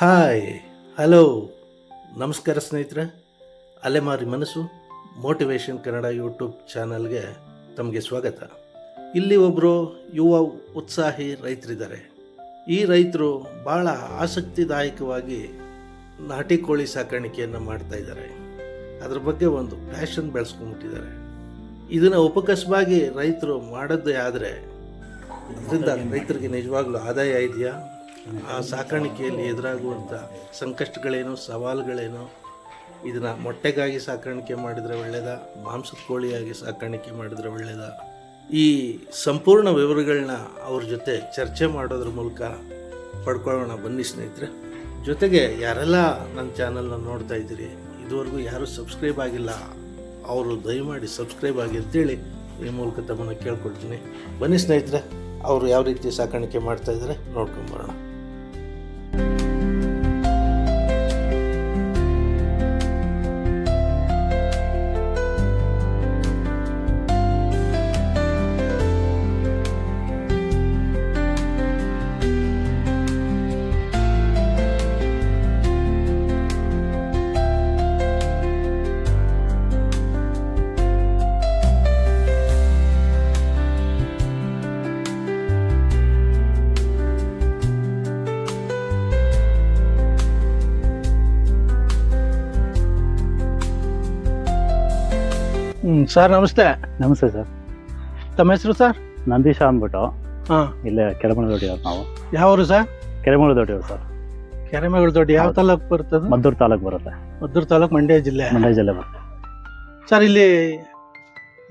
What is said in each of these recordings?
Hi, hello. ನಮಸ್ಕಾರ ಸ್ನೇಹಿತರೆ. ಅಲೆಮಾರಿ ಮನಸ್ಸು ಮೋಟಿವೇಶನ್ ಕನ್ನಡ ಯೂಟ್ಯೂಬ್ ಚಾನಲ್ಗೆ ತಮಗೆ ಸ್ವಾಗತ. ಇಲ್ಲಿ ಒಬ್ಬರು ಯುವ ಉತ್ಸಾಹಿ ರೈತರಿದ್ದಾರೆ. ಈ ರೈತರು ಭಾಳ ಆಸಕ್ತಿದಾಯಕವಾಗಿ ನಾಟಿ ಕೋಳಿ ಸಾಕಾಣಿಕೆಯನ್ನು ಮಾಡ್ತಾ ಇದ್ದಾರೆ. ಅದ್ರ ಬಗ್ಗೆ ಒಂದು ಪ್ಯಾಷನ್ ಬೆಳೆಸ್ಕೊಂಡ್ಬಿಟ್ಟಿದ್ದಾರೆ ಇದನ್ನು ಉಪಕಸವಾಗಿ ರೈತರು ಮಾಡೋದೇ ಆದರೆ, ಇದರಿಂದ ರೈತರಿಗೆ ನಿಜವಾಗ್ಲೂ ಆದಾಯ ಇದೆಯಾ? ಆ ಸಾಕಾಣಿಕೆಯಲ್ಲಿ ಎದುರಾಗುವಂಥ ಸಂಕಷ್ಟಗಳೇನು, ಸವಾಲುಗಳೇನು, ಇದನ್ನು ಮೊಟ್ಟೆಗಾಗಿ ಸಾಕಾಣಿಕೆ ಮಾಡಿದರೆ ಒಳ್ಳೆಯದ ಮಾಂಸದ ಕೋಳಿಯಾಗಿ ಸಾಕಾಣಿಕೆ ಮಾಡಿದರೆ ಒಳ್ಳೆಯದ ಈ ಸಂಪೂರ್ಣ ವಿವರಗಳನ್ನ ಅವ್ರ ಜೊತೆ ಚರ್ಚೆ ಮಾಡೋದ್ರ ಮೂಲಕ ಪಡ್ಕೊಳ್ಳೋಣ ಬನ್ನಿ ಸ್ನೇಹಿತರೆ. ಜೊತೆಗೆ ಯಾರೆಲ್ಲ ನನ್ನ ಚಾನಲ್ನ ನೋಡ್ತಾ ಇದ್ದೀರಿ, ಇದುವರೆಗೂ ಯಾರೂ ಸಬ್ಸ್ಕ್ರೈಬ್ ಆಗಿಲ್ಲ, ಅವರು ದಯಮಾಡಿ ಸಬ್ಸ್ಕ್ರೈಬ್ ಆಗಿ ಅಂತೇಳಿ ಈ ಮೂಲಕ ತಮ್ಮನ್ನು ಕೇಳ್ಕೊಳ್ತೀನಿ. ಬನ್ನಿ ಸ್ನೇಹಿತರೆ, ಅವರು ಯಾವ ರೀತಿ ಸಾಕಾಣಿಕೆ ಮಾಡ್ತಾ ಇದ್ದಾರೆ ನೋಡ್ಕೊಂಬರೋಣ you ಸರ್ ನಮಸ್ತೆ. ನಮಸ್ತೆ ಸರ್. ತಮ್ಮ ಹೆಸರು ಸರ್? ನಂದೀಶ ಅಂದ್ಬಿಟ್ಟು. ಹಾಂ. ಇಲ್ಲೇ ಕೆರೆಮಣಿ ದೊಡ್ಡಿಯವ್ರು ನಾವು. ಯಾವರು ಸರ್? ಕೆರೆಮಣಿ ದೊಡ್ಡಿಯವ್ರು ಸರ್. ಕೆರೆಮಗಳು ದೊಡ್ಡ ಯಾವ. ತಾಲೂಕು ಬರ್ತದೆ ಮದ್ದೂರು ತಾಲೂಕು ಬರುತ್ತೆ. ಮದ್ದೂರು ತಾಲೂಕು ಮಂಡ್ಯ ಜಿಲ್ಲೆ. ಮಂಡ್ಯ ಜಿಲ್ಲೆ ಬರುತ್ತೆ. ಸರ್ ಇಲ್ಲಿ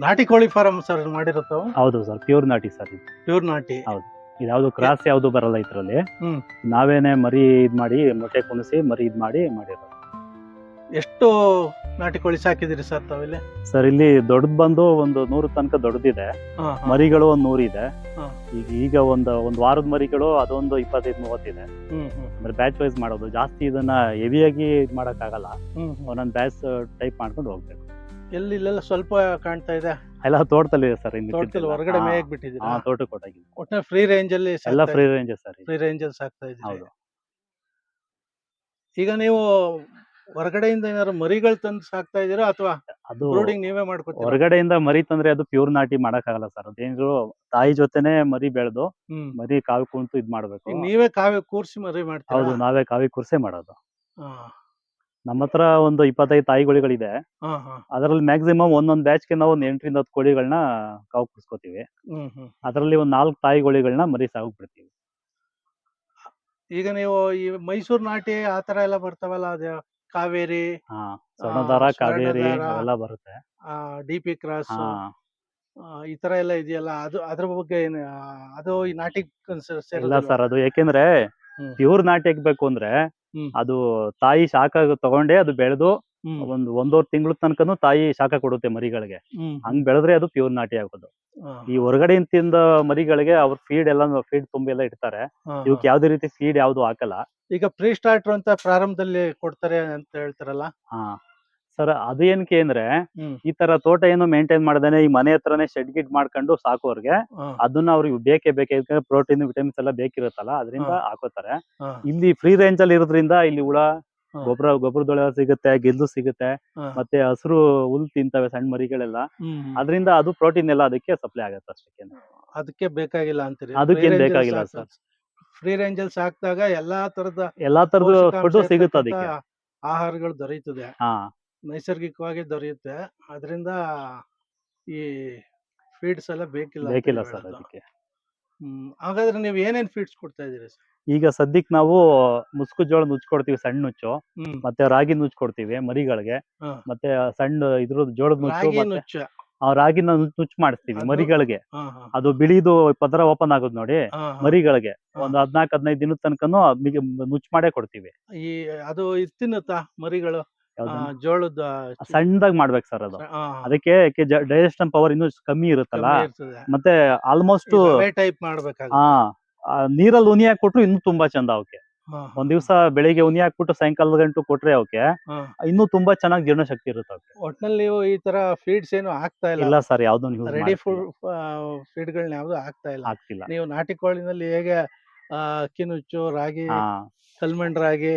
ನಾಟಿ ಕೋಳಿ ಫಾರಂ ಸರ್ ಮಾಡಿರುತ್ತವು ಹೌದು ಸರ್ ಪ್ಯೂರ್ ನಾಟಿ ಸರ್ ಇದು. ಪ್ಯೂರ್ ನಾಟಿ. ಹೌದು. ಇದ್ಯಾವುದು ಕ್ರಾಸ್ ಯಾವುದು ಬರಲ್ಲ ಇದರಲ್ಲಿ. ಹ್ಮ್. ನಾವೇನೆ ಮರಿ ಇದು ಮಾಡಿ ಮೊಟ್ಟೆ ಕುಣಿಸಿ ಮರಿ ಇದು ಮಾಡಿ ಮಾಡಿರೋದು. ಎಷ್ಟು ನಾಟಿ ಕೋಳಿ ಸಾಕಿದಿರಿ ಸರ್ ತಾವಿಲ್ಲಿ? ಸರ್ ಇಲ್ಲಿ ದೊಡ್ಡ ಬಂದು ಒಂದು ನೂರು ತನಕ ದೊಡ್ಡದಿದೆ. ಹಾಂ ಮರಿಗಳು ಒಂದ್ ನೂರಿದೆ. ಹಾ. ಈಗ ಈಗ ಒಂದು ಒಂದ್ ವಾರದ ಮರಿಗಳು ಅದೊಂದು ಇಪ್ಪತ್ತೈದು ಮೂವತ್ತಿದೆ. ಅಂದ್ರೆ ಬ್ಯಾಚ್ ವೈಸ್ ಮಾಡೋದು. ಜಾಸ್ತಿ ಇದನ್ನ ಹೆವಿಯಾಗಿ ಇದ್ ಮಾಡಕ್ಕಾಗಲ್ಲ. ಹ್ಞೂ ಒಂದೊಂದು ಬ್ಯಾಚ್ ಟೈಪ್ ಮಾಡ್ಕೊಂಡು ಹೋಗ್ಬೇಕು. ಎಲ್ಲಿ ಇಲ್ಲೆಲ್ಲ ಸ್ವಲ್ಪ ಕಾಣ್ತಾ ಇದೆ? ಎಲ್ಲ ತೋಟದಲ್ಲಿ ಸರ್ ತೋಟದಲ್ಲಿ ಹೊರಗಡೆ ಮೇಯಕ್ ಬಿಟ್ಟಿದ್ದೀರಾ? ತೋಟಕ್ಕೆ ಕೊಟ್ಟಾಗಿದೆ ಒಟ್ಟಿನ ಫ್ರೀ ರೇಂಜ್ ಅಲ್ಲಿ ಎಲ್ಲ free range sir free range ಅಲ್ಲಿ ಸಾಕ್ತಾ ಇದ್ದೀರಿ. ಹೌದು. ಈಗ ನೀವು ಹೊರಗಡೆಯಿಂದ ಏನಾದ್ರು ಮರಿಗಳು ತಂದು ಸಾಕ್ತಾ ಇದೀರಾ ಅಥವಾ ಅದು ಬ್ರೂಡಿಂಗ್ ನೀವೇ ಮಾಡ್ಕೊತೀರಾ? ಹೊರಗಡೆಯಿಂದ ಮರಿ ತಂದ್ರೆ ಅದು ಪ್ಯೂರ್ ನಾಟಿ ಮಾಡಕ್ಕಾಗಲ್ಲ ಸರ್ ಅದೇನಿದ್ರು ತಾಯಿ ಜೊತೆನೆ ಮರಿ ಬೆಳೆದು ಹ್ಮ್. ಮರಿ ಕಾವಿ ಕುಂತು ಇದ್ ಮಾಡ್ಬೇಕು. ಈಗ ನೀವೇ ಕಾವಿ ಕೂರ್ಸಿ ಮರಿ ಹೌದು ಮಾಡ್ತೀರಾ ನಾವೇ ಕಾವಿ ಕುರ್ಸೆ ಮಾಡೋದು. ಹಾ ನಮ್ಮ ಹತ್ರ ಒಂದು ಇಪ್ಪತ್ತೈದು ತಾಯಿ ಗೋಳಿಗಳಿದೆ ಹಾ. ಅದರಲ್ಲಿ ಮ್ಯಾಕ್ಸಿಮಮ್ ಒಂದೊಂದ್ ಬ್ಯಾಚ್ಗೆ ನಾವು ಒಂದ್ ಎಂಟರಿಂದ ಹತ್ತು ಕೋಳಿಗಳನ್ನ ಕಾವು ಹ್ಮ್ ಹ್ಮ್. ಅದರಲ್ಲಿ ಒಂದ್ ನಾಲ್ಕು ತಾಯಿಗಳಿಗಳನ್ನ ಮರಿ ಸಾಗು ಬಿಡ್ತೀವಿ ಈಗ ನೀವು ಈ ಮೈಸೂರು ನಾಟಿ ಆ ತರ ಎಲ್ಲ ಬರ್ತಾವಲ್ಲ ಅದೇ ಕಾವೇರಿ ಹಾ ಆ ಕಾವೇರಿ. ಅವೆಲ್ಲ ಬರುತ್ತೆ. ಡಿ ಪಿ ಕ್ರಾಸ್ ಹಾ. ಈ ತರ ಎಲ್ಲ ಇದೆಯಲ್ಲ ಅದು ಅದ್ರ ಬಗ್ಗೆ ಏನು ಆ, ಅದು ಈ ನಾಟಕ ಇಲ್ಲ ಸರ್ ಅದು ಯಾಕೆಂದ್ರೆ ಹ್ಮ್. ಪ್ಯೂರ್ ನಾಟಿ ಹಾಕ್ಬೇಕು ಅಂದ್ರೆ ಹ್ಮ್. ಅದು ತಾಯಿ ಶಾಖ ತಗೊಂಡೆ ಅದು ಬೆಳೆದು ಒಂದು ಒಂದೂವರೆ ತಿಂಗಳ ತನಕನು ತಾಯಿ ಶಾಖ ಕೊಡುತ್ತೆ ಮರಿಗಳಿಗೆ. ಹಂಗ್ ಬೆಳೆದ್ರೆ ಅದು ಪ್ಯೂರ್ ನಾಟಿ ಆಗೋದು. ಈ ಹೊರಗಡೆಯಿಂದ ತಿಂದ ಮರಿಗಳಿಗೆ ಅವ್ರ ಫೀಡ್ ಎಲ್ಲ ಫೀಡ್ ತುಂಬಿ ಎಲ್ಲ ಇಡ್ತಾರೆ. ಇವಕ್ಕೆ ಯಾವ್ದೇ ರೀತಿ ಫೀಡ್ ಯಾವ್ದು ಹಾಕಲ್ಲ. ಈಗ ಪ್ರೀ ಸ್ಟಾರ್ಟರ್ ಅಂತ ಪ್ರಾರಂಭದಲ್ಲಿ ಕೊಡ್ತಾರೆ ಅಂತ ಹೇಳ್ತಾರಲ್ಲ ಹಾ ಸರ್ ಅದು ಏನಕ್ಕೆ ಅಂದ್ರೆ ಹ್ಮ್. ಈ ತರ ತೋಟ ಏನು ಮೇಂಟೈನ್ ಮಾಡ್ದೇನೆ ಈ ಮನೆ ಹತ್ರನೇ ಶೆಡ್ ಗಿಡ್ ಮಾಡ್ಕೊಂಡು ಸಾಕೋರ್ಗೆ ಹಾ, ಅದನ್ನ ಅವ್ರಿಗೆ ಬೇಕೇ ಬೇಕೇ ಪ್ರೋಟೀನ್ ವಿಟಮಿನ್ಸ್ ಎಲ್ಲ ಬೇಕಿರುತ್ತಲ್ಲ ಅದರಿಂದ ಹಾ. ಹಾಕೋತಾರೆ ಹಾ, ಇಲ್ಲಿ ಫ್ರೀ ರೇಂಜ್ ಅಲ್ಲಿ ಇರೋದ್ರಿಂದ ಇಲ್ಲಿ ಹುಳ ಹಾ. ಗೊಬ್ಬರ ದೊಳೆ ಸಿಗುತ್ತೆ ಗೆದ್ದು ಸಿಗುತ್ತೆ ಹಾ. ಮತ್ತೆ ಹಸಿರು ಹುಲ್ ತಿಂತವೆ ಸಣ್ಣ ಮರಿಗಳೆಲ್ಲ ಹ್ಮ್, ಹ್ಮ್. ಅದರಿಂದ ಅದು ಪ್ರೋಟೀನ್ ಎಲ್ಲ ಅದಕ್ಕೆ ಸಪ್ಲೈ ಆಗುತ್ತೆ ಅಷ್ಟಕ್ಕೆ ಅದಕ್ಕೆ ಬೇಕಾಗಿಲ್ಲ ಅಂತೀರಿ ಅದಕ್ಕೆ ಬೇಕಾಗಿಲ್ಲ ಸರ್. ಫ್ರೀ ರೇಂಜ್ ಅಲ್ಲಿ ಸಾಕಿದಾಗ ಎಲ್ಲಾ ತರದ ಎಲ್ಲಾ ತರದ ಫುಡ್ ಸಿಗುತ್ತೆ ಅದಕ್ಕೆ ಆಹಾರಗಳು ದೊರೆಯುತ್ತದೆ. ಹಾ. ನೈಸರ್ಗಿಕವಾಗಿ ದೊರೆಯುತ್ತೆ. ಅದರಿಂದ ಈ ಫೀಡ್ಸ್ ಎಲ್ಲ ಬೇಕಿಲ್ಲ ಬೇಕಿಲ್ಲ ಸರ್. ಅದಕ್ಕೆ. ಹಾಗಾದ್ರೆ ನೀವು ಏನೇನ್ ಫೀಡ್ಸ್ ಕೊಡ್ತಾ ಇದೀರಿ ಸರ್? ಈಗ ಸದ್ಯಕ್ ನಾವು ಮುಸ್ಕು ಜೋಳ ಕೊಡ್ತೀವಿ ಸಣ್ಣ ನುಚ್ಚು. ಮತ್ತೆ ರಾಗಿ ನುಚ್ಚು ಕೊಡ್ತೀವಿ ಮರಿಗಳಿಗೆ. ಮತ್ತೆ ಸಣ್ಣ ಇದ್ರದ್ದು ಜೋಳದ ನುಚ್ಚ. ಆ ರಾಗಿನ ನುಚ್ಚು ಮಾಡಿಸ್ತೀವಿ ಅದು- ಮರಿಗಳಿಗೆ. ಹಾ, ಹಾ, ಅದು ಬಿಳಿದು ಪದರ ಓಪನ್ ಆಗೋದು ನೋಡಿ ಹಾ, ಹಾ. ಮರಿಗಳಿಗೆ. ಹಾ. ಒಂದ್ ಹದ್ನಾಲ್ಕ್ ಹದಿನೈದು ದಿನದ ತನಕನು ನುಚ್ಚು ಮಾಡೇ ಕೊಡ್ತೀವಿ. ಈ ಅದು ಇದ್ ತಿನ್ನುತ್ತಾ ಮರಿಗಳು? ಆ, ಯಾವ್ದನ್ನ? ಜೋಳದ ಸಣ್ಣದಾಗ್ ಮಾಡ್ಬೇಕು ಸರ್ ಅದು. ಹಾ, ಅದಕ್ಕೆ ಡೈಜೆಸ್ಟನ್ ಪವರ್ ಇನ್ನು ಕಮ್ಮಿ ಇರುತ್ತಲ್ಲ? ಕಮ್ಮಿ ಇರ್ತದೆ. ಮತ್ತೆ ಆಲ್ಮೋಸ್ಟ್ ಟೈಪ್ ಮಾಡ್ಬೇಕು ಹಾ ನೀರಲ್ಲಿ ಉನಿ ಕೊಟ್ರು ಇನ್ನು ತುಂಬಾ ಚಂದ ಅವಕ್ಕೆ. ಒಂದ್ ದಿವಸ ಬೆಳಿಗ್ಗೆ ಉನಿ ಹಾಕ್ಬಿಟ್ಟು ಸಾಯಂಕಾಲದ ಗಂಟು ಕೊಟ್ರೆ ಅವಕ್ಕೆ ಇನ್ನೂ ತುಂಬಾ ಚೆನ್ನಾಗಿ ಜೀರ್ಣಶಕ್ತಿ ಇರುತ್ತೆ ಅವಕ್ಕೆ ಒಟ್ನಲ್ಲಿ ನೀವು ಈ ತರ ಫೀಡ್ಸ್ ಏನು ಹಾಕ್ತಾ ಇಲ್ಲ. ಇಲ್ಲ ಸರ್ ಯಾವ್ದು ಯೂಸ್ ರೆಡಿ ಫುಡ್ ಫೀಡ್ ಗಳನ್ನ ಯಾವ್ದು ಹಾಕ್ತಾ ಇಲ್ಲ. ಹಾಕ್ತಿಲ್ಲ. ನೀವು ನಾಟಿ ಕೋಳಿನಲ್ಲಿ ಹೇಗೆ ಆ, ಅಕ್ಕಿ ನುಚ್ಚು ರಾಗಿ ಕಲ್ಮಂಡ್ ಕಲ್ಮಣ್ ರಾಗಿ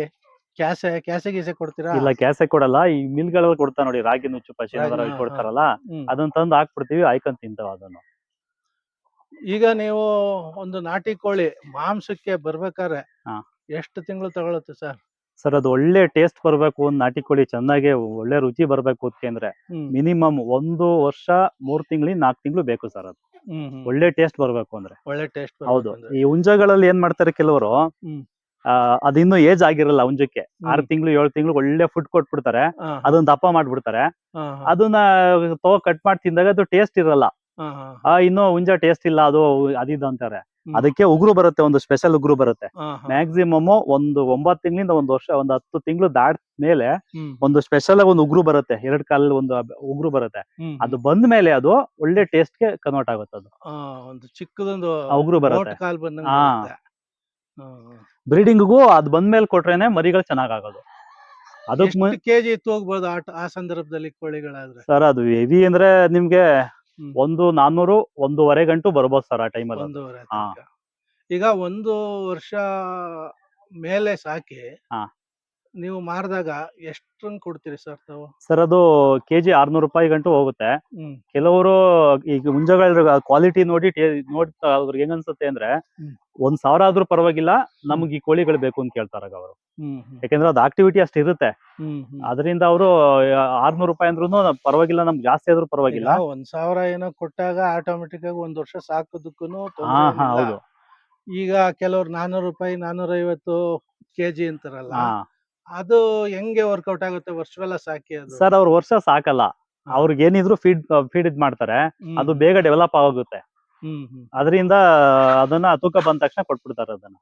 ಕ್ಯಾಸೆ ಕ್ಯಾಸೆ ಗೀಸೆ ಕೊಡ್ತೀರಾ? ಇಲ್ಲ ಕ್ಯಾಸೆ ಕೊಡಲ್ಲ. ಈ ಮಿಲ್ ಮಿಲ್ಗಳಲ್ಲಿ ಕೊಡ್ತಾ ನೋಡಿ ರಾಗಿ ನುಚ್ಚು ಪಶಿ ಕೊಡ್ತಾರಲ್ಲ. ಅದನ್ನ ತಂದು ಹಾಕ್ಬಿಡ್ತೀವಿ ಆಯ್ಕೊಂಡ್ ತಿಂತಾವ ಅದನ್ನು. ಈಗ ನೀವು ಒಂದು ನಾಟಿ ಕೋಳಿ ಮಾಂಸಕ್ಕೆ ಬರ್ಬೇಕಾದ್ರೆ ಹಾ. ಎಷ್ಟು ತಿಂಗಳು ತಗೊಳುತ್ತೆ ಸರ್? ಸರ್ ಅದು ಒಳ್ಳೆ ಟೇಸ್ಟ್ ಬರಬೇಕು ಒಂದು ನಾಟಿ ಕೋಳಿ ಚೆನ್ನಾಗಿ ಒಳ್ಳೆ ರುಚಿ ಬರಬೇಕು ಅಂತ ಅಂದ್ರೆ ಮಿನಿಮಮ್ ಒಂದು ವರ್ಷ ಮೂರ್ ತಿಂಗ್ಳಿ ನಾಲ್ಕು ತಿಂಗಳು ಬೇಕು ಸರ್ ಅದು. ಒಳ್ಳೆ ಟೇಸ್ಟ್ ಬರಬೇಕು ಅಂದ್ರೆ. ಒಳ್ಳೆ ಟೇಸ್ಟ್ ಹೌದು. ಈ ಹುಂಜಗಳಲ್ಲಿ ಏನ್ ಮಾಡ್ತಾರೆ ಕೆಲವರು ಅದಿನ್ನು ಏಜ್ ಆಗಿರಲ್ಲ ಹುಂಜಕ್ಕೆ. ಆರು ತಿಂಗಳು ಏಳು ತಿಂಗಳು ಒಳ್ಳೆ ಫುಡ್ ಕೊಟ್ಬಿಡ್ತಾರೆ ಅದನ್ನ ದಪ್ಪ ಮಾಡ್ಬಿಡ್ತಾರೆ. ಅದನ್ನ ತಗೋ ಕಟ್ ಮಾಡಿ ತಿಂದಾಗ ಅದು ಟೇಸ್ಟ್ ಇರಲ್ಲ. ಆ ಇನ್ನು ಹುಂಜ ಟೇಸ್ಟ್ ಇಲ್ಲ ಅದು ಅದಿದು ಅಂತಾರೆ. ಅದಕ್ಕೆ ಉಗುರು ಬರುತ್ತೆ ಒಂದು ಸ್ಪೆಷಲ್ ಉಗುರು ಬರುತ್ತೆ. ಮ್ಯಾಕ್ಸಿಮಮ್ ಒಂದು ಒಂಬತ್ತು ತಿಂಗಳಿಂದ ಒಂದು ವರ್ಷ ಒಂದು ಹತ್ತು ತಿಂಗಳು ದಾಟ್ ಮೇಲೆ ಒಂದು ಸ್ಪೆಷಲ್ ಆಗಿ ಒಂದು ಉಗುರು ಬರುತ್ತೆ ಎರಡ್ ಕಾಲಲ್ಲಿ ಒಂದು ಉಗುರು ಬರುತ್ತೆ. ಅದು ಬಂದ ಮೇಲೆ ಅದು ಒಳ್ಳೆ ಟೇಸ್ಟ್ಗೆ ಕನ್ವರ್ಟ್ ಆಗುತ್ತೆ ಅದು. ಒಂದು ಚಿಕ್ಕದೊಂದು ಉಗುರು ಬರುತ್ತೆ. ಕಾಲ್ ಬ್ರೀಡಿಂಗ್ ಹಾ. ಬ್ರೀಡಿಂಗ್ಗೂ ಅದ್ ಬಂದ್ಮೇಲೆ ಕೊಟ್ರೇನೆ ಮರಿಗಳು ಚೆನ್ನಾಗಾಗೋದು. ಅದಕ್ಕೆ ಕೆಜಿ ತೂಗ್ಬೋದು ಆ ಸಂದರ್ಭದಲ್ಲಿ ಕೋಳಿಗಳಾದ್ರೆ? ಸರ್ ಅದು ಹೆವಿ ಅಂದ್ರೆ ನಿಮ್ಗೆ. ಒಂದು ನಾನ್ನೂರು ಒಂದೂವರೆ ಗಂಟು ಬರ್ಬೋದು ಸರ್ ಆ ಟೈಮಲ್ಲಿ ಒಂದೂವರೆ ಹಾ. ತನಕ. ಈಗ ಒಂದು ವರ್ಷ ಮೇಲೆ ಸಾಕಿ ಹಾ. ನೀವು ಮಾರಿದಾಗ ಎಷ್ಟು ಕೊಡ್ತೀರಿ ಸರ್ ತಾವು? ಸರ್ ಅದು ಕೆಜಿ ಆರ್ನೂರು ರೂಪಾಯಿ ಗಂಟು ಹೋಗುತ್ತೆ. ಹ್ಮ್. ಕೆಲವರು ಈಗ ಮುಂಜಾಗಳ ಕ್ವಾಲಿಟಿ ನೋಡಿ ನೋಡಿ ನೋಡ್ತಾ ಅವ್ರಿಗೆ ಹೆಂಗ್ ಅನ್ಸುತ್ತೆ ಅಂದ್ರೆ ಹ್ಮ್. ಒಂದ್ ಸಾವಿರ ಆದ್ರೂ ಪರವಾಗಿಲ್ಲ ನಮ್ಗೆ ಈ ಕೋಳಿಗಳು ಬೇಕು ಅಂತ ಕೇಳ್ತಾರ ಅವರು. ಹ್ಮ್ ಹ್ಮ್. ಯಾಕಂದ್ರೆ ಅದು ಆಕ್ಟಿವಿಟಿ ಅಷ್ಟು ಇರುತ್ತೆ. ಹ್ಮ್ ಹ್ಮ್. ಅದರಿಂದ ಅವರು ಆರ್ನೂರು ರೂಪಾಯಿ ಅಂದ್ರೂ ಪರವಾಗಿಲ್ಲ ನಮ್ಗೆ ಜಾಸ್ತಿ ಆದ್ರೂ ಪರವಾಗಿಲ್ಲ. ಈಗ ಒಂದ್ ಸಾವಿರ ಏನೋ ಕೊಟ್ಟಾಗ ಆಟೋಮೆಟಿಕ್ ಆಗಿ ಒಂದ್ ವರ್ಷ ಸಾಕೋದಕ್ಕೂ ಹಾ ಹಾ ಹೌದು. ಈಗ ಕೆಲವ್ರು ನಾನೂರು ರೂಪಾಯಿ ನಾನೂರ ಐವತ್ತು ಕೆಜಿ ಅಂತಾರಲ್ಲ ಹಾ. ಅದು ಹೆಂಗೆ ವರ್ಕೌಟ್ ಆಗುತ್ತೆ ವರ್ಷವೆಲ್ಲ ಸಾಕಿ ಅದು? ಸರ್ ಅವ್ರ ವರ್ಷ ಸಾಕಲ್ಲ. ಅವ್ರಿಗೆ ಏನಿದ್ರು ಫೀಡ್ ಫೀಡ್ ಇದ್ ಮಾಡ್ತಾರೆ. ಅದು ಬೇಗ ಡೆವಲಪ್ ಆಗುತ್ತೆ ಅದರಿಂದ ಅದನ್ನ ತೂಕ ಬಂದ ತಕ್ಷಣ ಕೊಟ್ಬಿಡ್ತಾರೆ ಅದನ್ನ.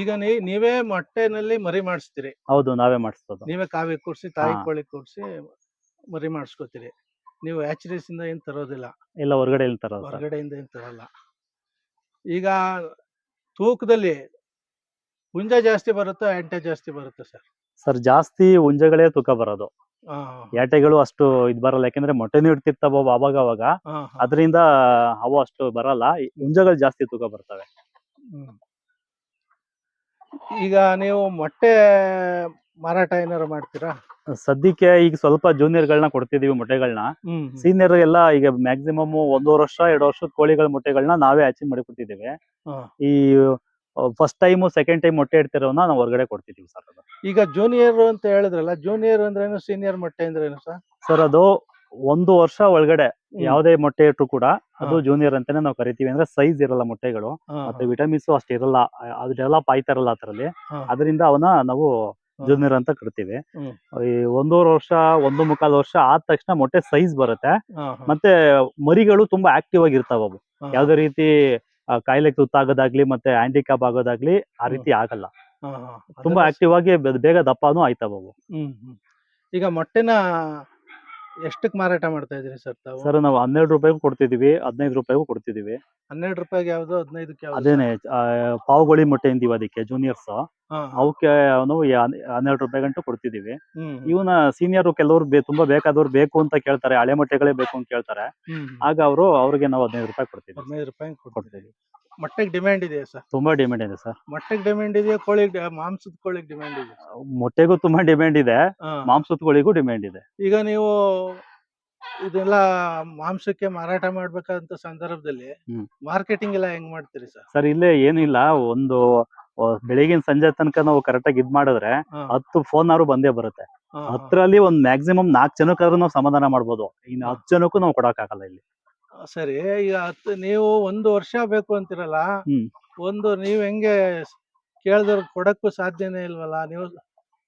ಈಗ ನೀವೇ ಮೊಟ್ಟೆನಲ್ಲಿ ಮರಿ ಮಾಡಿಸ್ತೀರಿ. ಹೌದು ನಾವೇ ಮಾಡಿಸೋದು. ನೀವೇ ಕಾವಿ ಕೂಡ್ಸಿ ತಾಯಿ. ಕೋಳಿ ಕೂರ್ಸಿ ಮರಿ ಮಾಡಿಸ್ಕೋತೀರಿ. ನೀವು ಹ್ಯಾಚರೀಸ್ ಇಂದ ಏನ್ ತರೋದಿಲ್ಲ. ಇಲ್ಲ ಹೊರಗಡೆ ಹೊರಗಡೆಯಿಂದ ಏನ್ ತರಲ್ಲ. ಈಗ ತೂಕದಲ್ಲಿ ಹುಂಜ ಜಾಸ್ತಿ ಬರುತ್ತಾ ಎಂಟೆ ಜಾಸ್ತಿ ಬರುತ್ತೆ ಸರ್? ಸರ್ ಜಾಸ್ತಿ ಹುಂಜಗಳೇ ತೂಕ ಬರೋದು. ಹಾ. ಏಟೆಗಳು ಅಷ್ಟು ಇದ್ ಬರಲ್ಲ ಯಾಕಂದ್ರೆ ಮೊಟ್ಟೆನೂ ಇಡ್ತಿರ್ತಾವ ಅವು ಅವಾಗ. ಅವಾಗ ಅದರಿಂದ ಅವು ಅಷ್ಟು ಬರಲ್ಲ ಹುಂಜಗಳು ಜಾಸ್ತಿ ತೂಕ ಬರ್ತವೆ. ಈಗ ನೀವು ಮೊಟ್ಟೆ ಮಾರಾಟ ಏನಾರು ಮಾಡ್ತೀರಾ? ಸದ್ಯಕ್ಕೆ ಈಗ ಸ್ವಲ್ಪ ಜೂನಿಯರ್ ಜೂನಿಯರ್ಗಳನ್ನ ಕೊಡ್ತಿದೀವಿ ಮೊಟ್ಟೆಗಳನ್ನ ಸೀನಿಯರ್ ಎಲ್ಲ ಈಗ ಮ್ಯಾಕ್ಸಿಮಮ್ ಒಂದೂವರೆ ವರ್ಷ ಎರಡು ವರ್ಷದ ಕೋಳಿಗಳ ಮೊಟ್ಟೆಗಳನ್ನ ನಾವೇ ಹಚ್ಚಿ ಮಾಡಿ ಈ ಫಸ್ಟ್ ಟೈಮ್ ಸೆಕೆಂಡ್ ಟೈಮ್ ಮೊಟ್ಟೆ ಇಡ್ತಿರೋನ ನಾವು ಹೊರಗಡೆ ಕೊಡ್ತಿದೀವಿ ಸರ್ ಅದು. ಈಗ ಜೂನಿಯರ್ ಅಂತ ಹೇಳಿದ್ರಲ್ಲ ಜೂನಿಯರ್ ಅಂದ್ರೇನು ಸೀನಿಯರ್ ಮೊಟ್ಟೆ ಅಂದ್ರೇನು ಸರ್ ಸರ್ ಅದು ಒಂದು ವರ್ಷ ಒಳಗಡೆ ಯಾವುದೇ ಮೊಟ್ಟೆ ಇಟ್ಟರು ಕೂಡ ಅದು ಜೂನಿಯರ್ ಅಂತಾನೆ ನಾವು ಕರಿತೀವಿ. ಅಂದ್ರೆ ಸೈಜ್ ಇರಲ್ಲ ಮೊಟ್ಟೆಗಳು. ಮತ್ತೆ ವಿಟಮಿನ್ಸ್ ಅಷ್ಟು ಇರಲ್ಲ. ಅದು ಡೆವಲಪ್ ಆಯ್ತಾರಲ್ಲ ಅದರಲ್ಲಿ. ಅದರಿಂದ ಅವನ್ನ ನಾವು ಜೂನಿಯರ್ ಅಂತ ಕರಿತೀವಿ. ಈ ಒಂದೂವರೆ ವರ್ಷ ಒಂದು ಮುಕ್ಕಾಲು ವರ್ಷ ಆದ ತಕ್ಷಣ ಮೊಟ್ಟೆ ಸೈಜ್ ಬರುತ್ತೆ. ಮತ್ತೆ ಮರಿಗಳು ತುಂಬಾ ಆಕ್ಟಿವ್ ಆಗಿರ್ತಾವ ಅವು. ಯಾವ್ದೇ ರೀತಿ ಆ, ಕಾಯಿಲೆ ತುತ್ತಾಗೋದಾಗ್ಲಿ ಮತ್ತೆ ಹ್ಯಾಂಡಿಕ್ಯಾಪ್ ಆಗೋದಾಗ್ಲಿ ಆ ರೀತಿ ಆಗಲ್ಲ. ತುಂಬಾ ಆಕ್ಟಿವ್ ಆಗಿ ಬೇಗ ದಪ್ಪನೂ ಆಯ್ತಾವ ಅವು. ಈಗ ಮೊಟ್ಟೆನ ಎಷ್ಟಕ್ ಮಾರಾಟ ಮಾಡ್ತಾ ಇದ್ದೀರಿ ಸರ್ ತಾವು? ಸರ್ ನಾವು ಹನ್ನೆರಡು ರೂಪಾಯಿಗೂ ಕೊಡ್ತಿದೀವಿ ಹದಿನೈದು ರೂಪಾಯಿಗೂ ಕೊಡ್ತಿದೀವಿ ಹನ್ನೆರಡು ರೂಪಾಯಿಗೆ ಯಾವ್ದು ಹದಿನೈದಕ್ಕೆ ಯಾವ್ದು ಅದೇನೆ ಆ, ಪಾವುಗೋಳಿ ಮೊಟ್ಟೆ ಅಂತೀವಿ ಅದಕ್ಕೆ ಜೂನಿಯರ್ಸ್ ಹಾ. ಅವಕ್ಕೆ ನಾವು ಯ- ಹನ್ನೆರಡು ರೂಪಾಯಿ ಗಂಟು ಕೊಡ್ತಿದೀವಿ ಹ್ಮ್, ಇವನ ಸೀನಿಯರ್ ಕೆಲವರು ತುಂಬಾ ಬೇಕಾದವ್ರು ಬೇಕು ಅಂತ ಕೇಳ್ತಾರೆ ಹಳೆ ಮೊಟ್ಟೆಗಳೇ ಬೇಕು ಅಂತ ಕೇಳ್ತಾರೆ. ಹ್ಮ್, ಹ್ಮ್. ಆಗ ಅವರು ಅವ್ರಿಗೆ ನಾವು ಹದಿನೈದು ರೂಪಾಯಿ ಕೊಡ್ತೀವಿ ಹದಿನೈದು ರೂಪಾಯಿ ಕೊಡ್ತೀವಿ ಮೊಟ್ಟೆಗೆ ಡಿಮ್ಯಾಂಡ್ ಇದೆಯಾ ಸರ್? ತುಂಬಾ ಡಿಮ್ಯಾಂಡ್ ಇದೆ ಸರ್. ಮೊಟ್ಟೆಗೆ ಡಿಮ್ಯಾಂಡ್ ಇದೆಯಾ? ಕೋಳಿ ಮಾಂಸದ ಕೋಳಿಗೆ ಡಿಮ್ಯಾಂಡ್ ಇದೆ ಮೊಟ್ಟೆಗೂ ತುಂಬಾ ಡಿಮ್ಯಾಂಡ್ ಇದೆ. ಮಾಂಸದ ಕೋಳಿಗೂ ಡಿಮ್ಯಾಂಡ್ ಇದೆ. ಈಗ ನೀವು ಇದೆಲ್ಲ ಮಾಂಸಕ್ಕೆ ಮಾರಾಟ ಮಾಡ್ಬೇಕಂತ ಸಂದರ್ಭದಲ್ಲಿ ಮಾರ್ಕೆಟಿಂಗ್ ಎಲ್ಲ ಹೆಂಗ್ ಮಾಡ್ತೀರಿ ಸರ್? ಸರ್ ಇಲ್ಲೇ ಏನಿಲ್ಲ ಒಂದು ಬೆಳಿಗಿನ ಸಂಜೆ ತನಕ ನಾವು ಕರೆಕ್ಟಾಗಿ ಇದ್ ಮಾಡಿದ್ರೆ ಹತ್ತು ಫೋನ್ ಆರು ಬಂದೇ ಬರುತ್ತೆ. ಹತ್ತರಲ್ಲಿ ಒಂದ್ ಮ್ಯಾಕ್ಸಿಮಮ್ ನಾಲ್ಕು ಜನಕ್ಕಾದ್ರೂ ನಾವು ಸಮಾಧಾನ ಮಾಡ್ಬೋದು. ಇನ್ನು. ಹತ್ತು ಜನಕ್ಕೂ ನಾವು ಕೊಡಕ್ಕಾಗಲ್ಲ ಇಲ್ಲಿ. ಸರಿ ಈಗ ಹತ್ತು ನೀವು ಒಂದು ವರ್ಷ ಬೇಕು ಅಂತಿರಲ್ಲ ಹ್ಮ್. ಒಂದು ನೀವು ಹೆಂಗೆ ಕೇಳಿದವ್ರು ಕೊಡಕ್ಕೂ ಸಾಧ್ಯನೇ ಇಲ್ವಲ್ಲ ನೀವು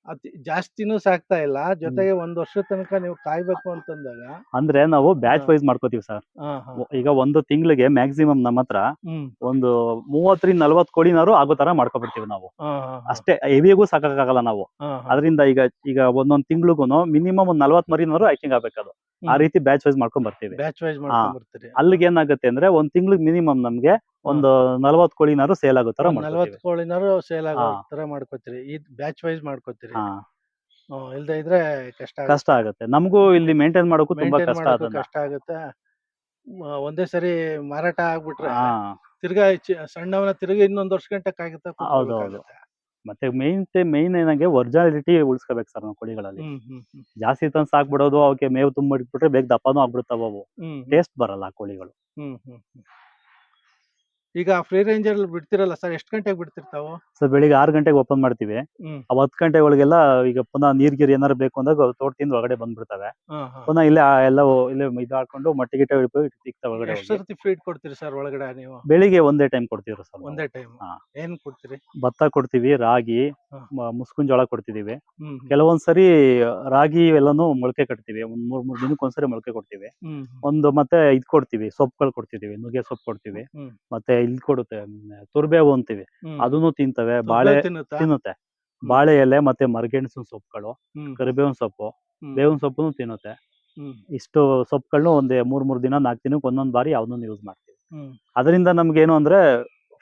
ಅತಿ ಜಾಸ್ತಿನೂ ಸಾಕ್ತಾ ಇಲ್ಲ ಜೊತೆಗೆ ಒಂದ್ ವರ್ಷದ ತನಕ ನೀವು ಕಾಯ್ಬೇಕು ಅಂತಂದಾಗ ಅಂದ್ರೆ ನಾವು ಬ್ಯಾಚ್. ವೈಸ್ ಮಾಡ್ಕೋತೀವಿ ಸರ್ ಹಾ, ಹಾ. ಈಗ ಒಂದು ತಿಂಗಳಿಗೆ ಮ್ಯಾಕ್ಸಿಮಮ್ ನಮ್ಮ ಹತ್ರ ಹ್ಮ್ ಒಂದು ಮೂವತ್ತರಿಂದ ನಲ್ವತ್ ಕೋಳಿನಾರು ಆಗೋ ತರ ಮಾಡ್ಕೊಬಿಡ್ತೀವಿ ನಾವು ಹಾ, ಹಾ, ಹಾ. ಅಷ್ಟೇ ಹೆವಿಗೂ ಸಾಕಾಗಲ್ಲ ನಾವು ಹಾ, ಹಾ. ಅದರಿಂದ ಈಗ ಈಗ ಒಂದೊಂದ್ ತಿಂಗಳಿಗೂ ಮಿನಿಮಮ್ ಒಂದ್ ನಲ್ವತ್ ಮರಿನಾರು ಆಗ್ಬೇಕು ಆಗ್ಬೇಕದು ಆ ರೀತಿ ಬ್ಯಾಚ್ ವೈಸ್ ಮಾಡ್ಕೊಂಡ್ ಬರ್ತೀವಿ. ಬ್ಯಾಚ್ ವೈಸ್ ಮಾಡ್ಕೊಂಡ್ ಬರ್ತೀರಿ. ಅಲ್ಲಿಗೆ ಏನಾಗುತ್ತೆ ಅಂದ್ರೆ ಒಂದ್ ತಿಂಗ್ಳಿಗೆ ಮಿನಿಮಮ್ ನಮ್ಗೆ ಒಂದು ನಲವತ್ ಕೋಳಿನಾರು ಸೇಲ್ ಆಗೋ ತರ ನಲ್ವತ್ತು ಕೋಳಿನಾರು ಸೇಲ್ ಆಗೋ. ತರ ಮಾಡ್ಕೋತೀರಿ. ಈ ಬ್ಯಾಚ್ ವೈಸ್ ಮಾಡ್ಕೋತೀರಿ. ಇಲ್ದೇ ಇದ್ರೆ ಕಷ್ಟ ಆಗುತ್ತೆ. ಕಷ್ಟ ಆಗುತ್ತೆ. ನಮಗೂ ಇಲ್ಲಿ ಮೇಂಟೈನ್ ಮಾಡೋಕ್ಕೂ ತುಂಬಾ ಕಷ್ಟ ಕಷ್ಟ ಆಗುತ್ತೆ. ಒಂದೇ ಸರಿ ಮಾರಾಟ ಆಗ್ಬಿಟ್ರೆ ತಿರ್ಗಾ ಸಣ್ಣವನ ತಿರ್ಗಿ ಇನ್ನೊಂದ್ ವರ್ಷ ಗಂಟೆ ಹೌದು, ಹೌದು. ಮತ್ತೆ ಮೇನ್ ಮೇನ್ ಏನಂಗೆ ಒರಿಜಿನಾಲಿಟಿ ಉಳಿಸ್ಕೋಬೇಕು ಸರ್ ನಾವು ಕೋಳಿಗಳಲ್ಲಿ ಜಾಸ್ತಿ ತಂದು ಸಾಕ್ಬಿಡೋದು ಅವಕ್ಕೆ ಮೇವು ತುಂಬಿಟ್ಬಿಟ್ರೆ ಬೇಗ ದಪ್ಪನೂ ಆಗ್ಬಿಡ್ತಾವ ಅವು. ಟೇಸ್ಟ್ ಬರಲ್ಲ ಆ ಕೋಳಿಗಳು. ಈಗ ಫ್ರೀ ರೇಂಜರ್ ಬಿಡ್ತಿರಲ್ಲ ಸರ್ ಎಷ್ಟು ಗಂಟೆಗೆ ಬಿಡ್ತಿರ್ತಾವು? ಸರ್ ಬೆಳಿಗ್ಗೆ ಆರು ಗಂಟೆಗೆ ಓಪನ್ ಮಾಡ್ತೀವಿ. ಹ್ಮ್. ಅವ್ ಹತ್ತು ಗಂಟೆ ಒಳಗೆಲ್ಲ ಈಗ ಪುನಃ ನೀರ್ ಗಿರಿ ಏನಾರು ಬೇಕು ಅಂದಾಗ ಅವು ತೋಟದಿಂದ ಒಳಗಡೆ ಬಂದ್ಬಿಡ್ತವೆ. ಹಾ, ಹಾ. ಪುನಃ ಇಲ್ಲೇ ಆ ಎಲ್ಲ ಇಲ್ಲಿ ಇಲ್ಲೇ ಇದು ಹಾಕೊಂಡು ಮೊಟ್ಟೆ ಗಿಟ್ಟೆ ಹಿಡ್ಕೊಂಡು ಸಿಗ್ತಾವೆ ಒಳಗಡೆ ಎಷ್ಟು ಹೋಗಿ. ಸರ್ತಿ ಫೀಡ್ ಕೊಡ್ತೀರಿ ಸರ್ ಒಳಗಡೆ ನೀವು? ಬೆಳಿಗ್ಗೆ ಒಂದೇ ಟೈಮ್ ಕೊಡ್ತೀವಿ ಸರ್ ಒಂದೇ ಟೈಮ್ ಹಾ. ಏನ್ ಕೊಡ್ತೀರಿ? ಭತ್ತ ಕೊಡ್ತೀವಿ ರಾಗಿ ಹಾ. ಮ- ಮುಸ್ಕಿನ ಜೋಳ ಕೊಡ್ತಿದೀವಿ. ಹ್ಮ್ ಹ್ಮ್. ಕೆಲವೊಂದ್ ಸರಿ ರಾಗಿ ಎಲ್ಲಾನು ಮೊಳಕೆ ಕಟ್ತೀವಿ. ಒಂದ್ ಮೂರ್ ಮೂರ್ ದಿನಕ್ಕೆ ಒಂದ್ಸರಿ ಮೊಳಕೆ ಕೊಡ್ತೀವಿ. ಹ್ಮ್ ಒಂದು ಮತ್ತೆ ಇದ್ ಕೊಡ್ತೀವಿ ಸೊಪ್ಪುಗಳು ಕೊಡ್ತಿದೀವಿ ನುಗ್ಗೆ ಸೊಪ್ಪು ಕೊಡ್ತೀವಿ. ಹ್ಮ್. ಮತ್ತೆ ಇಲ್ಲಿ ಕೊಡುತ್ತೆ ತುರ್ಬೇವು ಅಂತೀವಿ. ಅದನ್ನು ತಿಂತವೆ ಬಾಳೆ ತಿನ್ನುತ್ತಾ? ಬಾಳೆ ಎಲೆ ಮತ್ತೆ ಮರಗೆಣಸಿನ ಸೊಪ್ಪುಗಳು. ಕರಿಬೇವಿನ ಸೊಪ್ಪು. ಬೇವಿನ ಸೊಪ್ಪು ತಿನ್ನುತ್ತೆ. ಇಷ್ಟು ಸೊಪ್ಪುಗಳನ್ನು ಒಂದೇ ಮೂರ್ ಮೂರ್ ದಿನ ನಾಲ್ಕು ದಿನಕ್ಕೆ ಒಂದೊಂದ್ ಬಾರಿ ಯಾವ್ದೊಂದು ಯೂಸ್ ಮಾಡ್ತೀವಿ. ಅದರಿಂದ ನಮ್ಗೆ ಏನು ಅಂದ್ರೆ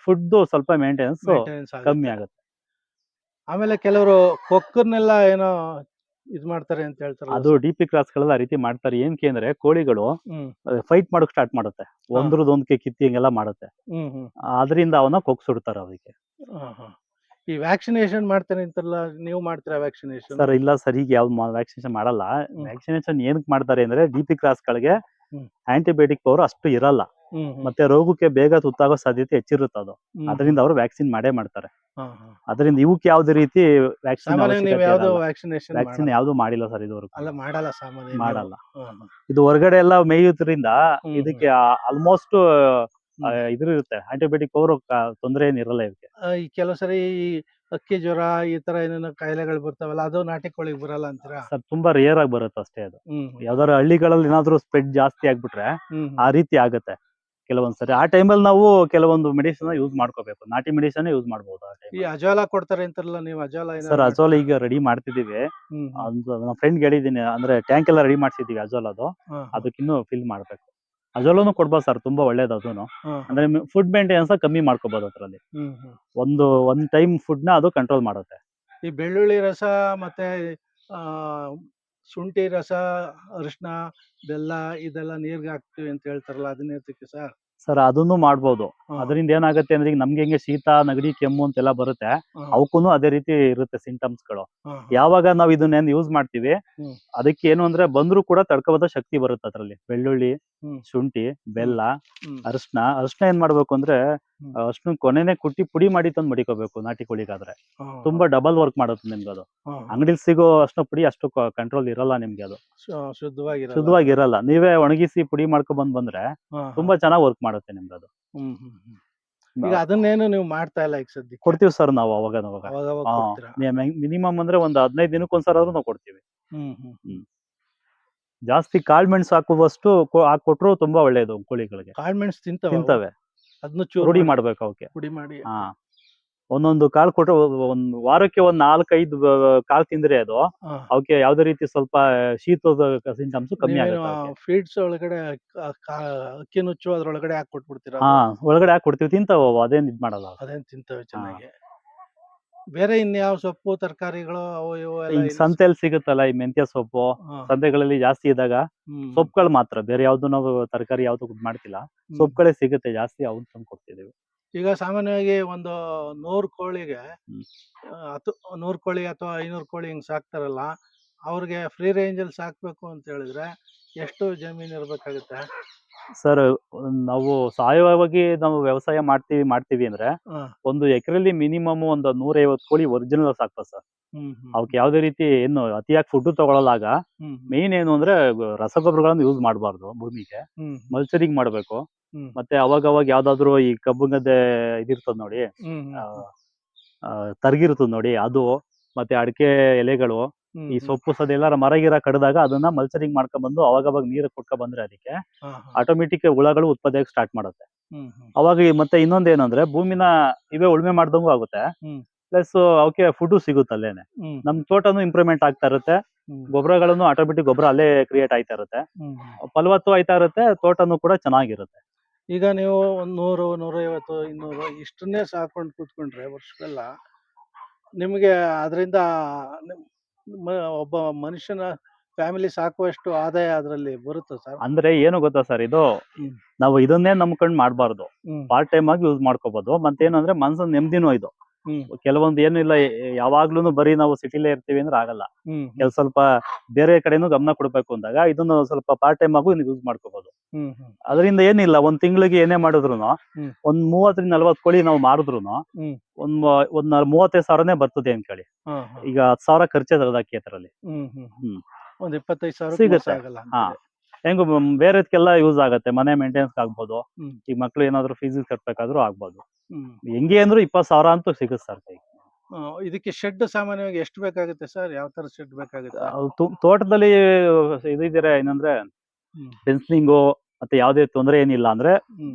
ಫುಡ್ ಸ್ವಲ್ಪ ಮೇಂಟೆನೆನ್ಸ್ ಕಮ್ಮಿ ಆಗುತ್ತೆ. ಆಮೇಲೆ ಕೆಲವರು ಕೊಕ್ಕರ್ನೆಲ್ಲ ಏನೋ ಇದ್ ಮಾಡ್ತಾರೆ ಅಂತ ಹೇಳ್ತಾರೆ ಅದು ಡಿ ಪಿ ಕ್ರಾಸ್ಗಳೆಲ್ಲ ಆ ರೀತಿ ಮಾಡ್ತಾರೆ. ಏನ್ ಅಂದ್ರೆ ಕೋಳಿಗಳು ಹ್ಮ್. ಫೈಟ್ ಮಾಡಕ್ ಸ್ಟಾರ್ಟ್ ಮಾಡುತ್ತೆ. ಒಂದ್ರದ್ದು ಒಂದಕ್ಕೆ ಕಿತ್ತಿ ಹಿಂಗೆಲ್ಲ ಮಾಡುತ್ತೆ. ಹ್ಮ್ ಹ್ಮ್. ಅದರಿಂದ ಅವನ್ನ ಕೊಕ್ಸುಡ್ತಾರೆ ಅದಕ್ಕೆ ಹಾ, ಹಾ. ಈ ವ್ಯಾಕ್ಸಿನೇಷನ್ ಮಾಡ್ತಾರೆ ಅಂತಲ್ಲ ನೀವು ಮಾಡ್ತೀರಾ ವ್ಯಾಕ್ಸಿನೇಷನ್ ಸರ್ ಇಲ್ಲ ಸರ್ ಈಗ ಯಾವ್ದು ವ್ಯಾಕ್ಸಿನೇಷನ್ ಮಾಡಲ್ಲ. ವ್ಯಾಕ್ಸಿನೇಷನ್ ಏನಕ್ಕೆ ಮಾಡ್ತಾರೆ ಅಂದ್ರೆ ಡಿ ಪಿ ಕ್ರಾಸ್ಗಳಿಗೆ ಹ್ಮ್. ಆಂಟಿಬಯೋಟಿಕ್ ಪವರ್ ಅಷ್ಟು ಇರಲ್ಲ. ಮತ್ತೆ ರೋಗಕ್ಕೆ ಬೇಗ ತುತ್ತಾಗೋ ಸಾಧ್ಯತೆ ಹೆಚ್ಚಿರುತ್ತೆ ಅದು. ಅದರಿಂದ ಅವರು ವ್ಯಾಕ್ಸಿನ್ ಮಾಡೇ ಮಾಡ್ತಾರೆ. ಅದರಿಂದ ಇವಕ್ಕೆ ಯಾವ್ದೇ ರೀತಿ ವ್ಯಾಕ್ಸಿನ್ ವ್ಯಾಕ್ಸಿನ್ ಯಾವ್ದು ಮಾಡಿಲ್ಲ ಸರ್ ಇದುವರೆಗೂ. ಮಾಡಲ್ಲ. ಇದು ಹೊರಗಡೆ ಎಲ್ಲ ಮೇಯುದ್ರಿಂದ ಇದಕ್ಕೆ ಆಲ್ಮೋಸ್ಟ್. ಇದ್ರ ಇರುತ್ತೆ ಆಂಟಿಬಯೋಟಿಕ್ ಅವರು ತೊಂದರೆ ಏನಿರಲ್ಲ ಇದಕ್ಕೆ ಕೆಲವು ಸರಿ ಅಕ್ಕಿ ಜ್ವರ ಈ ತರ ಏನೇನೋ ಕಾಯಿಲೆಗಳು ಬರ್ತಾವಲ್ಲ ಅದು ನಾಟಿ ಕೋಳಿಗೆ ಬರಲ್ಲ ಅಂತೀರಾ? ಸರ್ ತುಂಬಾ ರೇರ್ ಆಗಿ ಬರುತ್ತೆ ಅಷ್ಟೇ ಅದು ಯಾವ್ದಾದ್ರು ಹಳ್ಳಿಗಳಲ್ಲಿ ಏನಾದ್ರು ಸ್ಪ್ರೆಡ್ ಜಾಸ್ತಿ ಆಗ್ಬಿಟ್ರೆ ಆ ರೀತಿ ಆಗುತ್ತೆ. ಕೆಲವೊಂದ್ಸರಿ ಆ ಟೈಮಲ್ಲಿ ನಾವು ಕೆಲವೊಂದು ಮೆಡಿಸಿನ್ ಯೂಸ್ ಮಾಡ್ಕೋಬೇಕು. ನಾಟಿ ಮೆಡಿಸಿನ್ ಯೂಸ್ ಮಾಡಬಹುದು ಆ ಈ ಟೈಮ್ ಅಜಾಲ ಕೊಡ್ತಾರೆ ಅಂತಾರಲ್ಲ ನೀವು? ಅಜಾಲ ಸರ್ ಅಜೋಲ ಈಗ ರೆಡಿ ಮಾಡ್ತಿದೀವಿ ಹ್ಮ್ ಹ್ಮ್. ಅದು ನನ್ನ ಫ್ರೆಂಡ್ ಹೇಳಿದೀನಿ ಅಂದ್ರೆ ಟ್ಯಾಂಕ್ ಎಲ್ಲ ರೆಡಿ ಮಾಡ್ಸಿದೀವಿ ಅಜೋಲ್ ಅದು ಹಾ, ಹಾ. ಅದಕ್ಕಿನ್ನೂ ಫಿಲ್ ಮಾಡ್ಬೇಕು. ಅಜೋಲನು ಕೊಡ್ಬೋದು ಸರ್ ತುಂಬಾ ಒಳ್ಳೇದು ಹಾ. ಅಂದ್ರೆ ಫುಡ್ ಮೇಂಟೆನೆನ್ಸ್ ಕಮ್ಮಿ ಮಾಡ್ಕೋಬಹುದು ಅದ್ರಲ್ಲಿ. ಹ್ಮ್ ಹ್ಮ್. ಒಂದು ಒಂದ್ ಟೈಮ್ ಫುಡ್ನ ಅದು ಕಂಟ್ರೋಲ್ ಮಾಡುತ್ತೆ. ಈ ಬೆಳ್ಳುಳ್ಳಿ ರಸ ಮತ್ತೆ ಆ ಶುಂಠಿ ರಸ ಅರಿಶಿನ ಬೆಲ್ಲ ಇದೆಲ್ಲ ನೀರ್ಗೆ ಹಾಕ್ತಿವಿ ಅಂತ ಹೇಳ್ತಾರಲ್ಲ ಅದನ್ನ ಎತ್ತಕ್ಕೆ ಸರ್. ಸರ್ ಅದನ್ನು ಮಾಡ್ಬೋದು. ಅದರಿಂದ ಏನಾಗುತ್ತೆ ಅಂದ್ರೆ ಈಗ ನಮ್ಗೆ ಹೆಂಗೆ ಶೀತ ನೆಗಡಿ ಕೆಮ್ಮು ಅಂತೆಲ್ಲ ಬರುತ್ತೆ ಅವಕ್ಕೂ ಅದೇ ರೀತಿ ಇರುತ್ತೆ ಸಿಂಟಮ್ಸ್ಗಳು. ಯಾವಾಗ ನಾವು ಇದನ್ನೇನು ಯೂಸ್ ಮಾಡ್ತೀವಿ ಹ್ಮ್. ಅದಕ್ಕೆ ಏನು ಅಂದ್ರೆ ಬಂದ್ರು ಕೂಡ ತಡ್ಕೋಬೋದ ಶಕ್ತಿ ಬರುತ್ತೆ ಅದರಲ್ಲಿ. ಬೆಳ್ಳುಳ್ಳಿ ಹ್ಮ್. ಶುಂಠಿ ಬೆಲ್ಲ ಹ್ಮ್. ಅರಿಶಿನ ಅರಿಶಿನ ಏನ್ ಮಾಡ್ಬೇಕು ಅಂದ್ರೆ ಅರಿಶಿನ ಕೊನೆನೆ ಕುಟ್ಟಿ ಪುಡಿ ಮಾಡಿ ತಂದು ಮಡಿಕೋಬೇಕು ನಾಟಿ ಕೋಳಿಗಾದ್ರೆ. ತುಂಬಾ ಡಬಲ್ ವರ್ಕ್ ಮಾಡುತ್ತೆ ನಿಮ್ಗೆ ಅದು. ಅಂಗಡಿಲಿ ಸಿಗೋ ಅಷ್ಟು ಪುಡಿ ಅಷ್ಟು ಕಂಟ್ರೋಲ್ ಇರಲ್ಲ ನಿಮ್ಗೆ ಅದು. ಶುದ್ಧವಾಗಿ ಶುದ್ಧವಾಗಿರಲ್ಲ ನೀವೇ ಒಣಗಿಸಿ ಪುಡಿ ಮಾಡ್ಕೊಂಡ್ ಬಂದ್ ಬಂದ್ರೆ ತುಂಬಾ ಚೆನ್ನಾಗಿ ವರ್ಕ್ ಮಾಡುತ್ತೆ ನಿಮ್ಗೆ ಅದು. ಈಗ ಅದನ್ನೇನು ನೀವು ಮಾಡ್ತಾ ಇಲ್ಲ ಈಗ ಸದ್ಯ ಕೊಡ್ತೀವಿ ಸರ್ ನಾವು ಅವಾಗ ಮಿನಿಮಮ್ ಅಂದ್ರೆ ಒಂದು ಹದಿನೈದು ದಿನಕ್ಕೆ ಒಂದ್ಸಲ ಆದ್ರೂ ನಾವು ಕೊಡ್ತೀವಿ. ಜಾಸ್ತಿ ಕಾಳು ಮೆಣಸು ಹಾಕುವಷ್ಟು ಹಾಕೊಟ್ರು ತುಂಬಾ ಒಳ್ಳೇದು ಕೋಳಿಗಳಿಗೆ. ಕಾಳು ಮೆಣಸು ತಿಂತವೆ. ಅದನ್ನ ಚೂರು ರೂಢಿ ಮಾಡಿ- ಮಾಡ್ಬೇಕು ಅವಕ್ಕೆ ಪುಡಿ ಮಾಡಿ. ಹಾ. ಒಂದೊಂದು ಕಾಳು ಕೊಟ್ರೆ ಒಂದ್ ವಾರಕ್ಕೆ ಒಂದ್ ನಾಲ್ಕೈದು ಕಾಳು ತಿಂದ್ರೆ ಅದು ಅವಕ್ಕೆ ಯಾವ್ದೇ ರೀತಿ ಸ್ವಲ್ಪ ಶೀತದ ಸಿಂಟಮ್ಸ್ ಕಮ್ಮಿ ಆಗುತ್ತೆ. ಫೀಡ್ಸ್ ಒಳಗಡೆ ಕ- ಕ- ಅಕ್ಕಿ ನುಚ್ಚು ಅದ್ರೊಳಗಡೆ ಹಾಕಿ ಕೊಟ್ಬಿಡ್ತೀರಾ ಹಾ ಒಳಗಡೆ ಹಾಕಿ ಕೊಡ್ತೀವಿ ತಿಂತಾವ ಅವು, ಅದೇನ್ ಇದ್ ಮಾಡಲ್ಲ ಅವು. ಅದೇನ್ ತಿಂತವೆ ಚೆನ್ನಾಗಿ. ಬೇರೆ ಇನ್ಯಾವ ಸೊಪ್ಪು ತರಕಾರಿಗಳು ಅವು ಇವು ಎಲ್ಲ ಇಲ್ಲಿ ಸಂತೆಯಲ್ಲಿ ಸಿಗುತ್ತಲ್ಲ ಈ ಮೆಂತ್ಯ ಸೊಪ್ಪು ಹಾ, ಸಂತೆಗಳಲ್ಲಿ ಜಾಸ್ತಿ ಇದ್ದಾಗ ಹ್ಮ್, ಸೊಪ್ಪುಗಳು ಮಾತ್ರ ಬೇರೆ ಯಾವ್ದು ನಾವು ತರಕಾರಿ ಯಾವ್ದು ಮಾಡ್ತಿಲ್ಲ. ಹ್ಮ್. ಸೊಪ್ಪುಗಳೇ ಸಿಗುತ್ತೆ ಜಾಸ್ತಿ ಅವ್ನು ತಂದು ಕೊಡ್ತಿದೀವಿ. ಈಗ ಸಾಮಾನ್ಯವಾಗಿ ಒಂದು ನೂರು ಕೋಳಿಗೆ ಹ್ಮ್. ಆ, ಹತ್ತು ನೂರು ಕೋಳಿ ಅಥವಾ ಐನೂರು ಕೋಳಿ ಹಿಂಗ್ ಸಾಕ್ತಾರಲ್ಲ ಅವ್ರಿಗೆ ಫ್ರೀ ರೇಂಜ್ ಅಲ್ಲಿ ಸಾಕ್ಬೇಕು ಅಂತ ಹೇಳಿದ್ರೆ ಎಷ್ಟು ಜಮೀನ್ ಇರ್ಬೇಕಾಗುತ್ತೆ? ಸರ್ ನಾವು ಸಾವಯವವಾಗಿ ನಾವು ವ್ಯವಸಾಯ ಮಾಡ್ತೀವಿ ಮಾಡ್ತೀವಿ ಅಂದ್ರೆ ಒಂದು ಎಕರೆಲಿ ಮಿನಿಮಮ್ ಒಂದು ನೂರೈವತ್ತು ಕೋಳಿ ಒರಿಜಿನಲ್ ಸಾಕ್ತದೆ ಸರ್. ಅವಕ್ಕೆ ಯಾವ್ದೇ ರೀತಿ ಏನು ಅತಿಯಾಗಿ ಫುಡ್ ತಗೊಳ್ಳಲಾಗ ಮೇನ್ ಏನು ಅಂದ್ರೆ ರಸಗೊಬ್ಬರಗಳನ್ನು ಯೂಸ್ ಮಾಡಬಾರ್ದು ಭೂಮಿಗೆ. ಮಲ್ಚರಿಂಗ್ ಮಾಡ್ಬೇಕು. ಮತ್ತೆ ಅವಾಗ ಅವಾಗ ಯಾವ್ದಾದ್ರು ಈ ಕಬ್ಬು ಗದ್ದೆ ಇದಿರ್ತದ ನೋಡಿ ತರ್ಗಿರ್ತದ ನೋಡಿ ಅದು ಮತ್ತೆ ಅಡಿಕೆ ಎಲೆಗಳು ಈ. ಸೊಪ್ಪು ಸದ ಎಲ್ಲಾರ ಮರ ಗಿರ ಕಡ್ದಾಗ ಅದನ್ನ ಮಲ್ಚರಿಂಗ್ ಮಾಡ್ಕೊಂಡ್ ಬಂದು ಅವಾಗ ಅವಾಗ ನೀರು ಕೊಟ್ಕೊಂಡ್ ಬಂದ್ರೆ ಅದಕ್ಕೆ. ಆಟೋಮೆಟಿಕ್ ಹುಳಗಳು ಉತ್ಪತ್ತಿಯಾಗಿ ಸ್ಟಾರ್ಟ್ ಮಾಡುತ್ತೆ. ಅವಾಗ ಮತ್ತೆ ಇನ್ನೊಂದ್ ಏನಂದ್ರೆ ಭೂಮಿನ ಇವೇ ಉಳುಮೆ ಮಾಡ್ದಂಗು ಆಗುತ್ತೆ. ಪ್ಲಸ್ ಅವಕ್ಕೆ ಫುಡ್ ಸಿಗುತ್ತೆ ಅಲ್ಲೇನೆ. ನಮ್ ತೋಟನು ಇಂಪ್ರೂವ್ಮೆಂಟ್ ಆಗ್ತಾ ಇರುತ್ತೆ. ಗೊಬ್ಬರಗಳನ್ನು ಆಟೋಮೆಟಿಕ್ ಗೊಬ್ಬರ ಅಲ್ಲೇ ಕ್ರಿಯೇಟ್ ಆಯ್ತಾ ಇರುತ್ತೆ. ಫಲವತ್ತು ಆಯ್ತಾ ಇರುತ್ತೆ ತೋಟನು ಕೂಡ ಚೆನ್ನಾಗಿರುತ್ತೆ. ಈಗ ನೀವು ಒಂದ್ ನೂರು ನೂರೈವತ್ತು ಇನ್ನೂರು ಇಷ್ಟನ್ನೇ ಸಾಕೊಂಡು ಕೂತ್ಕೊಂಡ್ರೆ ವರ್ಷಕ್ಕೆಲ್ಲ ನಿಮಗೆ ಅದರಿಂದ ಒಬ್ಬ ಮನುಷ್ಯನ ಫ್ಯಾಮಿಲಿ ಸಾಕುವಷ್ಟು ಆದಾಯ ಅದರಲ್ಲಿ ಬರುತ್ತೆ ಸರ್? ಅಂದ್ರೆ ಏನು ಗೊತ್ತಾ ಸರ್ ಇದು? ನಾವು ಇದನ್ನೇ ನಂಬ್ಕೊಂಡ್ ಮಾಡಬಾರ್ದು. ಪಾರ್ಟ್ ಟೈಮ್ ಆಗಿ ಯೂಸ್ ಮಾಡ್ಕೋಬಹುದು ಮತ್ತೆ ಏನಂದ್ರೆ ಮನ್ಸನ್ ನೆಮ್ಮದಿನೂ ಇದು. ಕೆಲವೊಂದು ಏನು ಇಲ್ಲ ಯಾವಾಗ್ಲೂ ಬರೀ ನಾವು ಸಿಟಿಲೇ ಇರ್ತೀವಿ ಅಂದ್ರೆ ಆಗಲ್ಲ ಕೆಲ ಸ್ವಲ್ಪ ಬೇರೆ ಕಡೆನೂ ಗಮನ ಕೊಡ್ಬೇಕು ಅಂದಾಗ ಇದನ್ನ ಸ್ವಲ್ಪ ಪಾರ್ಟ್ ಟೈಮ್ ಆಗು ಯೂಸ್ ಮಾಡ್ಕೋಬಹುದು ಅದರಿಂದ ಏನಿಲ್ಲ ಒಂದ್ ತಿಂಗಳಿಗೆ ಏನೇ ಮಾಡಿದ್ರು. ಒಂದ್ ಮೂವತ್ತರಿಂದ ನಲ್ವತ್ ಕೋಳಿ ನಾವು ಮಾರಿದ್ರು. ಒಂದ್ ಒಂದ್ ಮೂವತ್ತೈದು ಸಾವಿರನೇ ಬರ್ತದೆ ಹಾ. ಈಗ ಹತ್ತು ಸಾವಿರ ಖರ್ಚೆ ಅದಕ್ಕೆ ಅದ್ರಲ್ಲಿ. ಒಂದ್ ಇಪ್ಪತ್ತೈದು ಸಾವಿರ ಸಿಗುತ್ತೆ. ಬೇರೆದಕ್ಕೆಲ್ಲ ಹೆಂಗು ಬೇರೆದ್ಕೆಲ್ಲ ಯೂಸ್ ಆಗುತ್ತೆ ಮನೆ ಮೇಂಟೆನೆನ್ಸ್ ಆಗ್ಬೋದು. ಈ ಈಗ ಮಕ್ಳು ಏನಾದ್ರು ಫೀಸ್ ಕಟ್ಬೇಕಾದ್ರೂ ಆಗ್ಬೋದು. ಹೆಂಗೆ ಅಂದ್ರೂ ಇಪ್ಪತ್ತು ಸಾವಿರ ಅಂತೂ ಸಿಗುತ್ತೆ ಸರ್ ಕೈ ಇದಕ್ಕೆ ಶೆಡ್ ಸಾಮಾನ್ಯವಾಗಿ ಎಷ್ಟು ಬೇಕಾಗುತ್ತೆ ಸರ್? ಯಾವ ತರ ಶೆಡ್ ಬೇಕಾಗುತ್ತೆ? ತೋಟದಲ್ಲಿ ಇದಿದ್ರೆ ಏನಂದ್ರೆ. ಫೆನ್ಸಿಂಗು ಮತ್ತೆ ಯಾವ್ದೇ ತೊಂದರೆ ಏನಿಲ್ಲ ಅಂದ್ರೆ.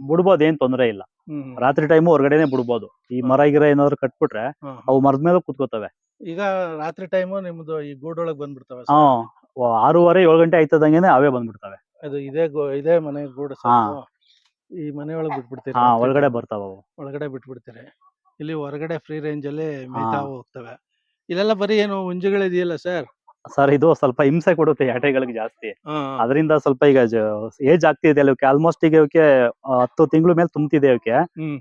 ಬಿಡ್ಬೋದು ಏನ್ ತೊಂದರೆ ಇಲ್ಲ. ರಾತ್ರಿ ಟೈಮು ಹೊರಗಡೆನೆ ಬಿಡ್ಬೋದು. ಈ. ಮರ ಗಿರ ಏನಾದ್ರು ಕಟ್ಬಿಟ್ರೆ. ಅವು ಮರದ ಮೇಲೆ ಕುತ್ಕೋತವೆ. ಈಗ ರಾತ್ರಿ ಟೈಮು ನಿಮ್ದು ಈ ಗೂಡೊಳಗ್ ಬಂದ್ಬಿಡ್ತವೆ ಹಾ. ಆರೂವರೆ ಏಳು ಗಂಟೆ ಆಯ್ತದಂಗೆನೆ ಅವೇ ಬಂದ್ಬಿಡ್ತವೆ ಅದು ಇದೇ ಗೋ ಇದೇ ಮನೆ ಗೂಡು ಹಾ. ಸರ್ ಈ ಮನೆ ಒಳಗ್ ಬಿಟ್ಬಿಡ್ತೀರಿ ಹಾ ಒಳಗಡೆ? ಬರ್ತಾವ ಅವು ಒಳಗಡೆ ಬಿಟ್ಬಿಡ್ತೀರಿ ಇಲ್ಲಿ ಹೊರಗಡೆ ಫ್ರೀ ರೇಂಜ್ ಅಲ್ಲಿ ಹಾ. ಮೇಯ್ತಾ ಹೋಗ್ತವೆ ಇಲ್ಲೆಲ್ಲ ಬರೀ ಏನು ಹುಂಜುಗಳಿದೆಯಲ್ಲ ಸರ್ ಸರ್ ಇದು ಸ್ವಲ್ಪ ಹಿಂಸೆ ಕೊಡುತ್ತೆ ಯಾಟೆಗಳಿಗೆ ಜಾಸ್ತಿ. ಅದರಿಂದ ಸ್ವಲ್ಪ ಈಗ ಏಜ್ ಆಗ್ತಿದೆ ಇವಕ್ಕೆ ಆಲ್ಮೋಸ್ಟ್ ಈಗ ಇವಕ್ಕೆ ಹತ್ತು ತಿಂಗಳ ಮೇಲೆ ತುಂಬ್ತಿದೆ ಇವಕ್ಕೆ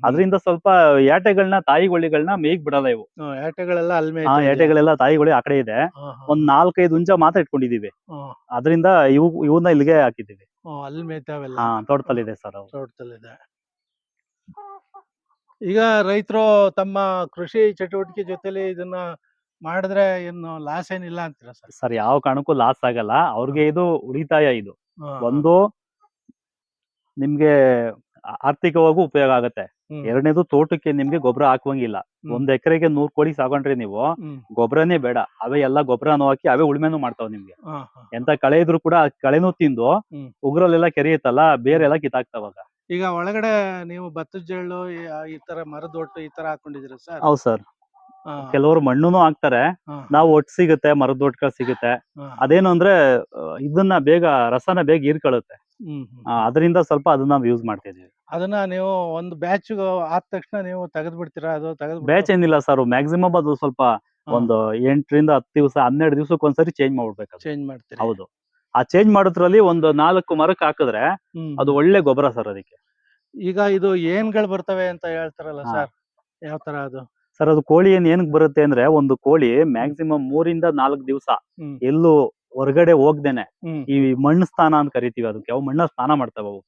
ಅದರಿಂದ ಸ್ವಲ್ಪ ಯಾಟೆಗಳನ್ನ ತಾಯಿಗಳಿಗಳನ್ನ ಮೇಯ್ಕ್ ಬಿಡಲ್ಲ ಇವು ಯಾಟೆಗಳೆಲ್ಲ ಅಲ್ಲಿ? ಏಟೆಗಳೆಲ್ಲ ತಾಯಿಗಳು ಆ ಕಡೆ ಇದೆ. ಒಂದ್ ನಾಲ್ಕೈದು ಹುಂಜ ಮಾತ್ರ ಇಟ್ಕೊಂಡಿದೀವಿ. ಅದರಿಂದ ಇವು ಇವನ್ನ ಇಲ್ಲಿಗೆ ಹಾಕಿದೀವಿ ಅಲ್ಲಿ ತೋಟದಲ್ಲಿದೆ ಸರ್ ತೋಟದಲ್ಲಿ ತೋಟದಲ್ಲಿದೆ. ಈಗ ರೈತರು ತಮ್ಮ ಕೃಷಿ ಚಟುವಟಿಕೆ ಜೊತೆಲಿ ಇದನ್ನ ಮಾಡಿದ್ರೆ ಏನು ಲಾಸ್ ಏನಿಲ್ಲ ಅಂತೀರಾ ಸರ್? ಸರ್ ಯಾವ ಕಾರಣಕ್ಕೂ ಲಾಸ್ ಆಗಲ್ಲ. ಅವ್ರಿಗೆ ಇದು ಉಳಿತಾಯ ಇದು. ಒಂದು ನಿಮ್ಗೆ ಆರ್ಥಿಕವಾಗೂ ಉಪಯೋಗ ಆಗತ್ತೆ. ಎರಡನೇದು ತೋಟಕ್ಕೆ ನಿಮ್ಗೆ ಗೊಬ್ಬರ ಹಾಕುವಂಗಿಲ್ಲ. ಒಂದ್ ಎಕರೆಗೆ ನೂರ್ ಕೋಳಿ ಸಾಕೊಂಡ್ರಿ ನೀವು ಗೊಬ್ಬರನೇ ಬೇಡ. ಅವೇ ಎಲ್ಲಾ ಗೊಬ್ಬರನೂ ಹಾಕಿ ಅವೇ ಉಳ್ಮೆನೂ ಮಾಡ್ತಾವ ನಿಮ್ಗೆ. ಎಂತ ಕಳೆ ಇದ್ರು ಕೂಡ ಕಳೆನೂ ತಿಂದು. ಉಗ್ರಲ್ಲೆಲ್ಲ ಕೆರೆಯುತ್ತಲ್ಲ ಬೇರೆ ಎಲ್ಲ ಕಿತ್ತಾಕ್ತಾವಾಗ ಈಗ ಒಳಗಡೆ ನೀವು ಭತ್ತದ ಜಳ್ಳು ಈ ತರ ಮರದೊಟ್ಟು ಈ ತರ ಹಾಕೊಂಡಿದ್ರಿ ಸರ್? ಹೌದ್ ಸರ್. ಕೆಲವರು ಮಣ್ಣುನು ಹಾಕ್ತಾರೆ. ನಾವು ಒಟ್ಟು ಸಿಗುತ್ತೆ ಮರದ ಒಟ್ಕಲ್ ಸಿಗುತ್ತೆ. ಅದೇನು ಅಂದ್ರೆ ಇದನ್ನ ಬೇಗ ರಸನ ಬೇಗ ಹೀರ್ಕೊಳ್ಳುತ್ತೆ. ಅದರಿಂದ ಸ್ವಲ್ಪ ಅದನ್ನ ನಾವು ಯೂಸ್ ಮಾಡ್ತಿದೀವಿ ಅದನ್ನ ನೀವು ಒಂದು ಬ್ಯಾಚ್ ಆದ ತಕ್ಷಣ ನೀವು ತೆಗೆದು ಬಿಡ್ತೀರಾ ಅದು ತೆಗೆದು ಬ್ಯಾಚ್ ಏನಿಲ್ಲ ಸರ್ ಮ್ಯಾಕ್ಸಿಮಮ್ ಅದು ಸ್ವಲ್ಪ ಒಂದು ಎಂಟರಿಂದ ಹತ್ತು ದಿವಸ ಹನ್ನೆರಡು ದಿವಸಕ್ಕೆ ಒಂದ್ಸರಿ ಚೇಂಜ್ ಮಾಡ್ಬೇಕು ಚೇಂಜ್ ಮಾಡ್ತೀರಿ. ಹೌದು. ಆ ಚೇಂಜ್ ಮಾಡೋದ್ರಲ್ಲಿ ಒಂದು ನಾಲ್ಕು ಮರಕ್ಕೆ ಹಾಕಿದ್ರೆ ಅದು ಒಳ್ಳೆ ಗೊಬ್ಬರ ಸರ್ ಅದಕ್ಕೆ. ಈಗ ಇದು ಏನ್ಗಳು ಬರ್ತವೆ ಅಂತ ಹೇಳ್ತಾರಲ್ಲ. ಸರ್ ಯಾವ ತರ ಅದು? ಸರ್ ಅದು ಕೋಳಿ ಏನ್ ಏನಕ್ ಬರುತ್ತೆ ಅಂದ್ರೆ ಒಂದು ಕೋಳಿ ಮ್ಯಾಕ್ಸಿಮಮ್ ಮೂರಿಂದ ನಾಲ್ಕು ದಿವಸ. ಎಲ್ಲೂ ಹೊರಗಡೆ ಹೋಗ್ದೇನೆ ಈ ಮಣ್ಣು ಸ್ನಾನ ಅಂತ ಕರಿತೀವಿ ಅದಕ್ಕೆ ಅವು ಮಣ್ಣ ಸ್ನಾನ ಮಾಡ್ತಾವ ಅವು.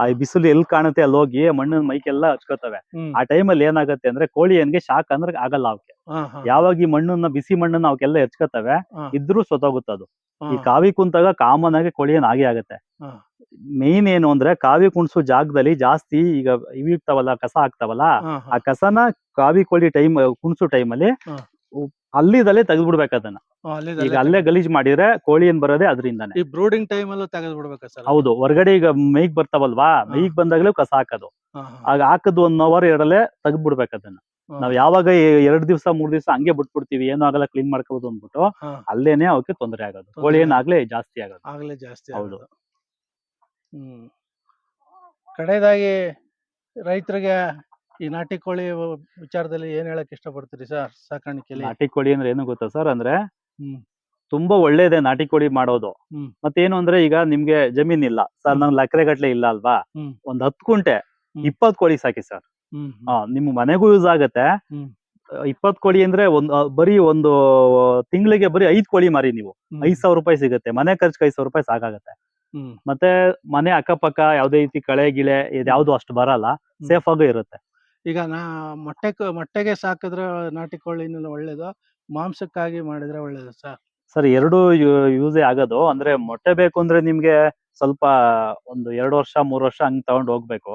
ಆ ಬಿಸಿಲು ಎಲ್ ಕಾಣುತ್ತೆ ಅಲ್ಲಿ ಹೋಗಿ ಮಣ್ಣಿನ ಮೈಕೆಲ್ಲ ಹಚ್ಕೋತವೆ. ಆ ಟೈಮಲ್ಲಿ ಏನಾಗುತ್ತೆ ಅಂದ್ರೆ ಕೋಳಿ ಏನ್ಗೆ ಶಾಕ್ ಅಂದ್ರೆ ಆಗಲ್ಲ ಅವಕ್ಕೆ. ಯಾವಾಗ ಈ ಮಣ್ಣನ್ನ ಬಿಸಿ ಮಣ್ಣನ್ನ ಅವಕ್ಕೆಲ್ಲ ಹೆಚ್ಕೋತವೆ. ಇದ್ರೂ ಸೊತ್ತೋಗುತ್ತೆ ಅದು ಈ ಕಾವಿ ಕುಂತಾಗ ಕಾಮನ್ ಆಗಿ ಕೋಳಿ ಏನ್ ಆಗೇ ಆಗತ್ತೆ. ಮೇನ್ ಏನು ಅಂದ್ರೆ ಕಾವಿ ಕುಣಿಸೋ ಜಾಗದಲ್ಲಿ ಜಾಸ್ತಿ ಈಗ ಇವಿರ್ತಾವಲ್ಲ ಕಸ ಆಗ್ತಾವಲ್ಲ ಆ ಕಸನ ಕಾವಿ ಕೋಳಿ ಟೈಮ್ ಕುಣ್ಸೋ ಟೈಮಲ್ಲಿ ಅಲ್ಲಿ ಅಲ್ಲಿದಲ್ಲೇ ತೆಗೆದ್ಬಿಡ್ಬೇಕು ಅದನ್ನ. ಈಗ ಅಲ್ಲೇ ಗಲೀಜ್ ಮಾಡಿದ್ರೆ ಕೋಳಿ ಏನ್ ಬರೋದೇ ಅದರಿಂದಾನೆ. ಈ ಬ್ರೂಡಿಂಗ್ ಟೈಮ್ ಅಲ್ಲೂ ಸರ್? ಹೌದು ಹೊರಗಡೆ ಈಗ ಮೈಗ್ ಬರ್ತಾವಲ್ವಾ ಮೈಗ್ ಬಂದಾಗ್ಲೂ ಕಸ ಹಾಕೋದು. ಆಗ ಹಾಕದ್ ಒನ್ ಅವರ್ ಎರಡಲ್ಲೇ ತೆಗ್ದ್ಬಿಡ್ಬೇಕು ಅದನ್ನ. ನಾವ್ ಯಾವಾಗ ಎರಡ್ ದಿವಸ ಮೂರ್ ದಿವಸ ಹಂಗೆ ಬಿಟ್ಬಿಡ್ತೀವಿ ಏನು ಆಗಲ್ಲ ಕ್ಲೀನ್ ಮಾಡ್ಕೋಬಹುದು ಅಂದ್ಬಿಟ್ಟು. ಅಲ್ಲೇನೆ ಅವಕ್ಕೆ ತೊಂದರೆ ಆಗೋದು. ಕೋಳಿ ಏನಾಗ್ಲೇ ಜಾಸ್ತಿ ಆಗೋದು. ಆಗ್ಲೇ ಜಾಸ್ತಿ ಹೌದು. ಹ್ಮ್. ಕಡೆಯದಾಗಿ ರೈತರಿಗೆ ಈ ನಾಟಿ ಕೋಳಿ ವಿಚಾರದಲ್ಲಿ ಏನ್ ಹೇಳಕ್ ಇಷ್ಟಪಡ್ತೀರಿ ಸರ್ ಸಾಕಾಣಿಕೆಯಲ್ಲಿ ನಾಟಿ ಕೋಳಿ ಅಂದ್ರೆ ಏನು ಗೊತ್ತಾ ಸರ್? ಅಂದ್ರೆ ಹ್ಮ್. ತುಂಬಾ ಒಳ್ಳೇದೇ ನಾಟಿ ಕೋಳಿ ಮಾಡೋದು. ಹ್ಮ್. ಮತ್ತೇನು ಅಂದ್ರೆ ಈಗ ನಿಮ್ಗೆ ಜಮೀನ್ ಇಲ್ಲ. ಸರ್ ನಮ್ಗೆ ಲಕ್ರೆ ಗಟ್ಲೆ ಇಲ್ಲ ಅಲ್ವಾ? ಹ್ಮ್. ಒಂದ್ ಹತ್ತು ಕುಂಟೆ ಹ್ಮ್. ಇಪ್ಪತ್ ಕೋಳಿ ಸಾಕಿ ಸರ್. ಹ್ಮ್ ಆ, ನಿಮ್ ಮನೆಗೂ ಯೂಸ್ ಆಗತ್ತೆ. ಹ್ಮ್. ಇಪ್ಪತ್ ಕೋಳಿ ಅಂದ್ರೆ ಒಂದ್ ಆ, ಬರೀ ಒಂದು ತಿಂಗಳಿಗೆ ಬರೀ ಐದ್ ಕೋಳಿ ಮಾರಿ ನೀವು. ಹ್ಮ್. ಐದ್ ಸಾವಿರ ರೂಪಾಯಿ ಸಿಗುತ್ತೆ. ಮನೆ ಖರ್ಚಿಗೆ ಐದ್ ಸಾವಿರ ರೂಪಾಯಿ ಸಾಕಾಗತ್ತೆ. ಹ್ಮ್. ಮತ್ತೆ ಮನೆ ಅಕ್ಕಪಕ್ಕ ಯಾವ್ದೇ ರೀತಿ ಕಳೆ ಗಿಳೆ ಇದ್ಯಾವ್ದು ಅಷ್ಟು ಬರಲ್ಲ. ಸೇಫ್ ಆಗು ಇರುತ್ತೆ. ಈಗ ನಾ ಮೊಟ್ಟೆ ಮೊಟ್ಟೆಗೆ ಸಾಕಿದ್ರೆ ನಾಟಿ ಕೋಳಿ ಒಳ್ಳೇದು? ಮಾಂಸಕ್ಕಾಗಿ ಮಾಡಿದ್ರೆ ಒಳ್ಳೇದು ಸರ್? ಸರ್ ಎರಡು ಯೂಸೇ ಆಗೋದು. ಅಂದ್ರೆ ಮೊಟ್ಟೆ ಬೇಕು ಅಂದ್ರೆ ನಿಮ್ಗೆ ಸ್ವಲ್ಪ ಒಂದು ಎರಡು ವರ್ಷ ಮೂರ್ ವರ್ಷ ಹಂಗ್ ತಗೊಂಡ್ ಹೋಗ್ಬೇಕು.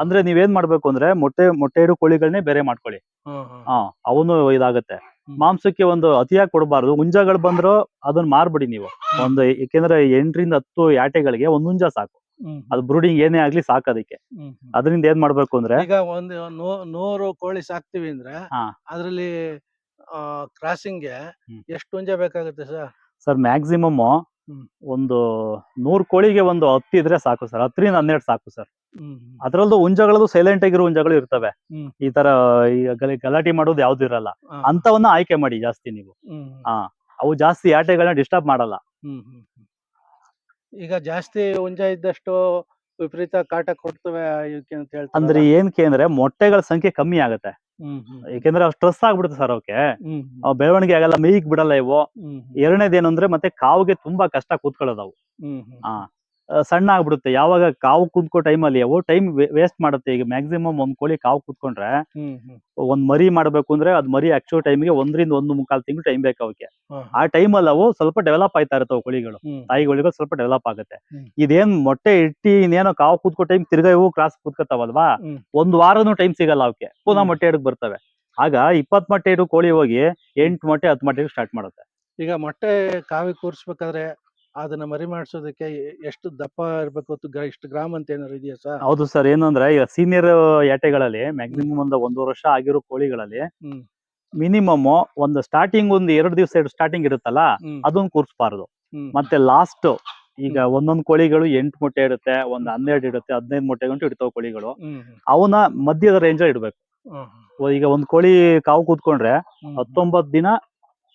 ಅಂದ್ರೆ ನೀವೇನ್ ಮಾಡ್ಬೇಕು ಅಂದ್ರೆ ಮೊಟ್ಟೆ ಮೊಟ್ಟೆ ಇಡು ಕೋಳಿಗಳನ್ನೇ ಬೇರೆ ಮಾಡ್ಕೊಳ್ಳಿ. ಹಾ ಅವನು ಇದಾಗತ್ತೆ. ಮಾಂಸಕ್ಕೆ ಒಂದು ಅತಿಯಾಗಿ ಕೊಡಬಾರದು. ಹುಂಜಗಳು ಬಂದ್ರು ಅದನ್ನ ಮಾರ್ಬಿಡಿ ನೀವು. ಒಂದು ಏಕೆಂದ್ರೆ ಎಂಟರಿಂದ ಹತ್ತು ಯಾಟೆಗಳಿಗೆ ಒಂದ್ ಹುಂಜ ಸಾಕು. ಅದು ಬ್ರೂಡಿಂಗ್ ಏನೇ ಆಗ್ಲಿ ಸಾಕು ಅದಕ್ಕೆ. ಅದರಿಂದ ಏನ್ ಮಾಡ್ಬೇಕು ಅಂದ್ರೆ ಈಗ ಒಂದು ನೂರು ಕೋಳಿ ಸಾಕ್ತಿವಿ ಅಂದ್ರೆ. ಅದ್ರಲ್ಲಿ ಕ್ರಾಸಿಂಗ್ಗೆ ಹ್ಮ್. ಎಷ್ಟು ಹುಂಜ ಬೇಕಾಗುತ್ತೆ ಸರ್? ಸರ್ ಮ್ಯಾಕ್ಸಿಮಮ್ ಒಂದು ನೂರ್ ಕೋಳಿಗೆ ಒಂದು ಹತ್ತು ಇದ್ರೆ ಸಾಕು ಸರ್. ಹತ್ತರಿಂದ ಹನ್ನೆರಡು ಸಾಕು ಸರ್. ಅದ್ರಲ್ಲೂ ಹುಂಜಗಳದ್ದು ಸೈಲೆಂಟ್ ಆಗಿರೋ ಹುಂಜಗಳು ಇರ್ತವೆ. ಈ ತರ ಈ ಗಲಾಟೆ ಮಾಡೋದು ಯಾವ್ದು ಇರಲ್ಲ. ಅಂತವನ್ನ ಆಯ್ಕೆ ಮಾಡಿ ಜಾಸ್ತಿ ನೀವು. ಹಾ ಅವು ಜಾಸ್ತಿ ಆಟೆಗಳನ್ನ ಡಿಸ್ಟರ್ಬ್ ಮಾಡಲ್ಲ. ಈಗ ಜಾಸ್ತಿ ಹುಂಜ ಇದ್ದಷ್ಟು ವಿಪರೀತ ಕಾಟ ಕೊಡ್ತವೆ ಅಂದ್ರೆ ಏನಕ್ಕೆ ಅಂದ್ರೆ ಮೊಟ್ಟೆಗಳ ಸಂಖ್ಯೆ ಕಮ್ಮಿ ಆಗತ್ತೆ. ಯಾಕೆಂದ್ರೆ ಸ್ಟ್ರೆಸ್ ಆಗ್ಬಿಡುತ್ತೆ ಸರ್ ಅವಕ್ಕೆ. ಬೆಳವಣಿಗೆ ಆಗಲ್ಲ ಮೇಯ್ಕ್ ಬಿಡಲ್ಲ ಇವು. ಎರಡನೇದೇನು ಅಂದ್ರೆ ಮತ್ತೆ ಕಾವಿಗೆ ತುಂಬಾ ಕಷ್ಟ ಕೂತ್ಕೊಳ್ಳೋದವು ಹಾ. ಸಣ್ಣ ಆಗ್ಬಿಡುತ್ತೆ. ಯಾವಾಗ ಕಾವು ಕೂತ್ಕೋ ಟೈಮಲ್ಲಿ ಅವು ಟೈಮ್ ವೇಸ್ಟ್ ಮಾಡುತ್ತೆ. ಈಗ ಮ್ಯಾಕ್ಸಿಮಮ್ ಒಂದ್ ಕೋಳಿ ಕಾವು ಕೂತ್ಕೊಂಡ್ರೆ ಒಂದ್ ಮರಿ ಮಾಡ್ಬೇಕು ಅಂದ್ರೆ ಅದ್ ಮರಿ ಆಕ್ಚುಲ್ ಟೈಮಿಗೆ ಒಂದ್ರಿಂದ ಒಂದು ಮುಕ್ಕಾಲ್ ತಿಂಗಳು ಟೈಮ್ ಬೇಕು ಅವಕ್ಕೆ ಆ ಆ ಟೈಮಲ್ಲಿ ಅವು ಸ್ವಲ್ಪ ಡೆವಲಪ್ ಆಯ್ತಾ ಇರ್ತಾವ ಕೋಳಿಗಳು. ತಾಯಿ ತಾಯಿಗಳಿಗೂ ಸ್ವಲ್ಪ ಡೆವಲಪ್ ಆಗುತ್ತೆ. ಇದೇನ್ ಮೊಟ್ಟೆ ಇಟ್ಟಿ ಇನ್ನೇನೋ ಕಾವು ಕೂತ್ಕೋ ಟೈಮ್ ತಿರ್ಗಾ ಇವು ಕ್ರಾಸ್ ಕೂತ್ಕೋತಾವಲ್ವಾ ಒಂದ್ ವಾರನೂ ಟೈಮ್ ಸಿಗಲ್ಲ ಅವಕ್ಕೆ ಪುನಃ. ಮೊಟ್ಟೆ ಇಡಕ್ ಬರ್ತವೆ. ಆಗ ಇಪ್ಪತ್ ಮೊಟ್ಟೆ ಇಡು ಕೋಳಿ ಹೋಗಿ ಎಂಟು ಮೊಟ್ಟೆ ಹತ್ತು ಮೊಟ್ಟೆ ಸ್ಟಾರ್ಟ್ ಮಾಡುತ್ತೆ. ಈಗ ಮೊಟ್ಟೆ ಕಾವಿ ಕೂರ್ಸ್ಬೇಕಾದ್ರೆ ಅದನ್ನ ಮರಿ ಮಾಡಿಸೋದಕ್ಕೆ ಎಷ್ಟು ದಪ್ಪ ಇರ್ಬೇಕು ಹೊತ್ತು ಇಷ್ಟ ಇಷ್ಟು ಗ್ರಾಮ್ ಅಂತ ಏನಾದ್ರು ಇದೆಯಾ ಸರ್ ಹೌದು ಸರ್. ಏನಂದ್ರೆ ಈಗ ಸೀನಿಯರ್ ಯಾಟೆಗಳಲ್ಲಿ ಮ್ಯಾಕ್ಸಿಮಮ್ ಒಂದು ಒಂದು ವರ್ಷ ಆಗಿರೋ ಕೋಳಿಗಳಲ್ಲಿ ಹ್ಮ್. ಮಿನಿಮಮ್ ಒಂದು ಸ್ಟಾರ್ಟಿಂಗ್ ಒಂದು ಎರಡು ದಿವಸ ಸ್ಟಾರ್ಟಿಂಗ್ ಇರುತ್ತಲ್ಲ ಅದೊಂದು ಅದನ್ನ ಕೂರ್ಸ್ಬಾರ್ದು. ಮತ್ತೆ ಲಾಸ್ಟ್ ಈಗ ಒಂದೊಂದ್ ಕೋಳಿಗಳು ಎಂಟು ಮೊಟ್ಟೆ ಇರುತ್ತೆ ಒಂದ್ ಹನ್ನೆರಡು ಇರುತ್ತೆ ಹದಿನೈದು ಮೊಟ್ಟೆ ಗಂಟು ಇಡ್ತಾವ ಕೋಳಿಗಳು. ಅವನ್ನ ಮಧ್ಯದ ರೇಂಜ್ ಇಡ್ಬೇಕು. ಈಗ ಒಂದ್ ಕೋಳಿ ಕಾವು ಕೂತ್ಕೊಂಡ್ರೆ ಹತ್ತೊಂಬತ್ ದಿನ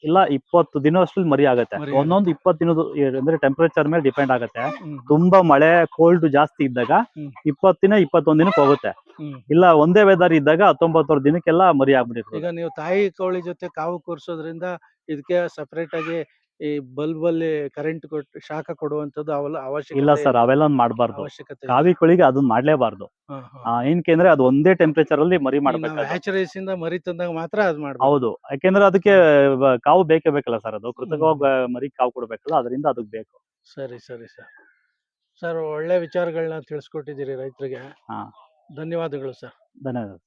ಇಲ್ಲ ಇಪ್ಪತ್ತು ದಿನ ಅಷ್ಟ್ರಲ್ಲಿ ಮರಿ ಆಗುತ್ತೆ. ಮರಿ ಒಂದೊಂದು ಇಪ್ಪತ್ತು ದಿನದ ಅಂದ್ರೆ ಟೆಂಪರೇಚರ್ ಮೇಲೆ ಡಿಪೆಂಡ್ ಆಗುತ್ತೆ. ಹ್ಮ್. ತುಂಬಾ ಮಳೆ ಕೋಲ್ಡ್ ಜಾಸ್ತಿ ಇದ್ದಾಗ ಹ್ಮ್. ಇಪ್ಪತ್ತು ದಿನ ಇಪ್ಪತ್ತೊಂದ್ ದಿನಕ್ಕೆ ಹೋಗುತ್ತೆ. ಹ್ಮ್. ಇಲ್ಲ ಒಂದೇ ವೆದರ್ ಇದ್ದಾಗ ಹತ್ತೊಂಬತ್ತರ ದಿನಕ್ಕೆಲ್ಲ ಮರಿ ಆಗ್ಬಿಟ್ಟಿರ್ತದೆ. ಈಗ ನೀವು ತಾಯಿ ಕೋಳಿ ಜೊತೆ ಕಾವು ಕೂರಿಸೋದ್ರಿಂದ ಇದಕ್ಕೆ ಸಪರೇಟ್ ಆಗಿ ಈ ಬಲ್ಬ್ ಅಲ್ಲಿ ಕರೆಂಟ್ ಕೊಟ್ಟು ಶಾಖ ಕೊಡುವಂತದ್ದು ಅವೆಲ್ಲ ಅವಶ್ಯಕತೆ ಇಲ್ಲ ಸರ್ ಅವೆಲ್ಲ ಮಾಡಬಾರ್ದು. ಅವಶ್ಯಕತೆ ಇಲ್ಲ. ಕಾವಿ ಕೋಳಿಗೆ ಅದನ್ನ ಮಾಡ್ಲೇಬಾರ್ದು. ಹಾ, ಹಾ. ಆ, ಏನಕ್ಕೆ ಅಂದ್ರೆ ಅದು ಒಂದೇ ಟೆಂಪರೇಚರ್ ಅಲ್ಲಿ ಮರಿ ಈಗ ನಾವು hatcheries ಇಂದ ಮರಿ ತಂದಾಗ ಮಾತ್ರ ಅದ್ ಮಾಡ್ಬೋದು. ಹೌದು. ಯಾಕೆಂದ್ರೆ ಅದಕ್ಕೆ ಬ- ಕಾವು ಬೇಕೇ ಬೇಕಲ್ಲ ಸರ್ ಅದು. ಕೃತಕವಾಗಿ ಮರಿ ಕಾವು ಕೊಡ್ಬೇಕಲ್ಲ ಅದರಿಂದ ಅದಕ್ಕೆ ಬೇಕು. ಸರಿ ಸರಿ ಸರ್. ಸರ್ ಒಳ್ಳೆ ವಿಚಾರಗಳನ್ನ ತಿಳಿಸ್ಕೊಟ್ಟಿದ್ದೀರಿ ರೈತರಿಗೆ. ಹಾ. ಧನ್ಯವಾದಗಳು ಸರ್. ಧನ್ಯವಾದ.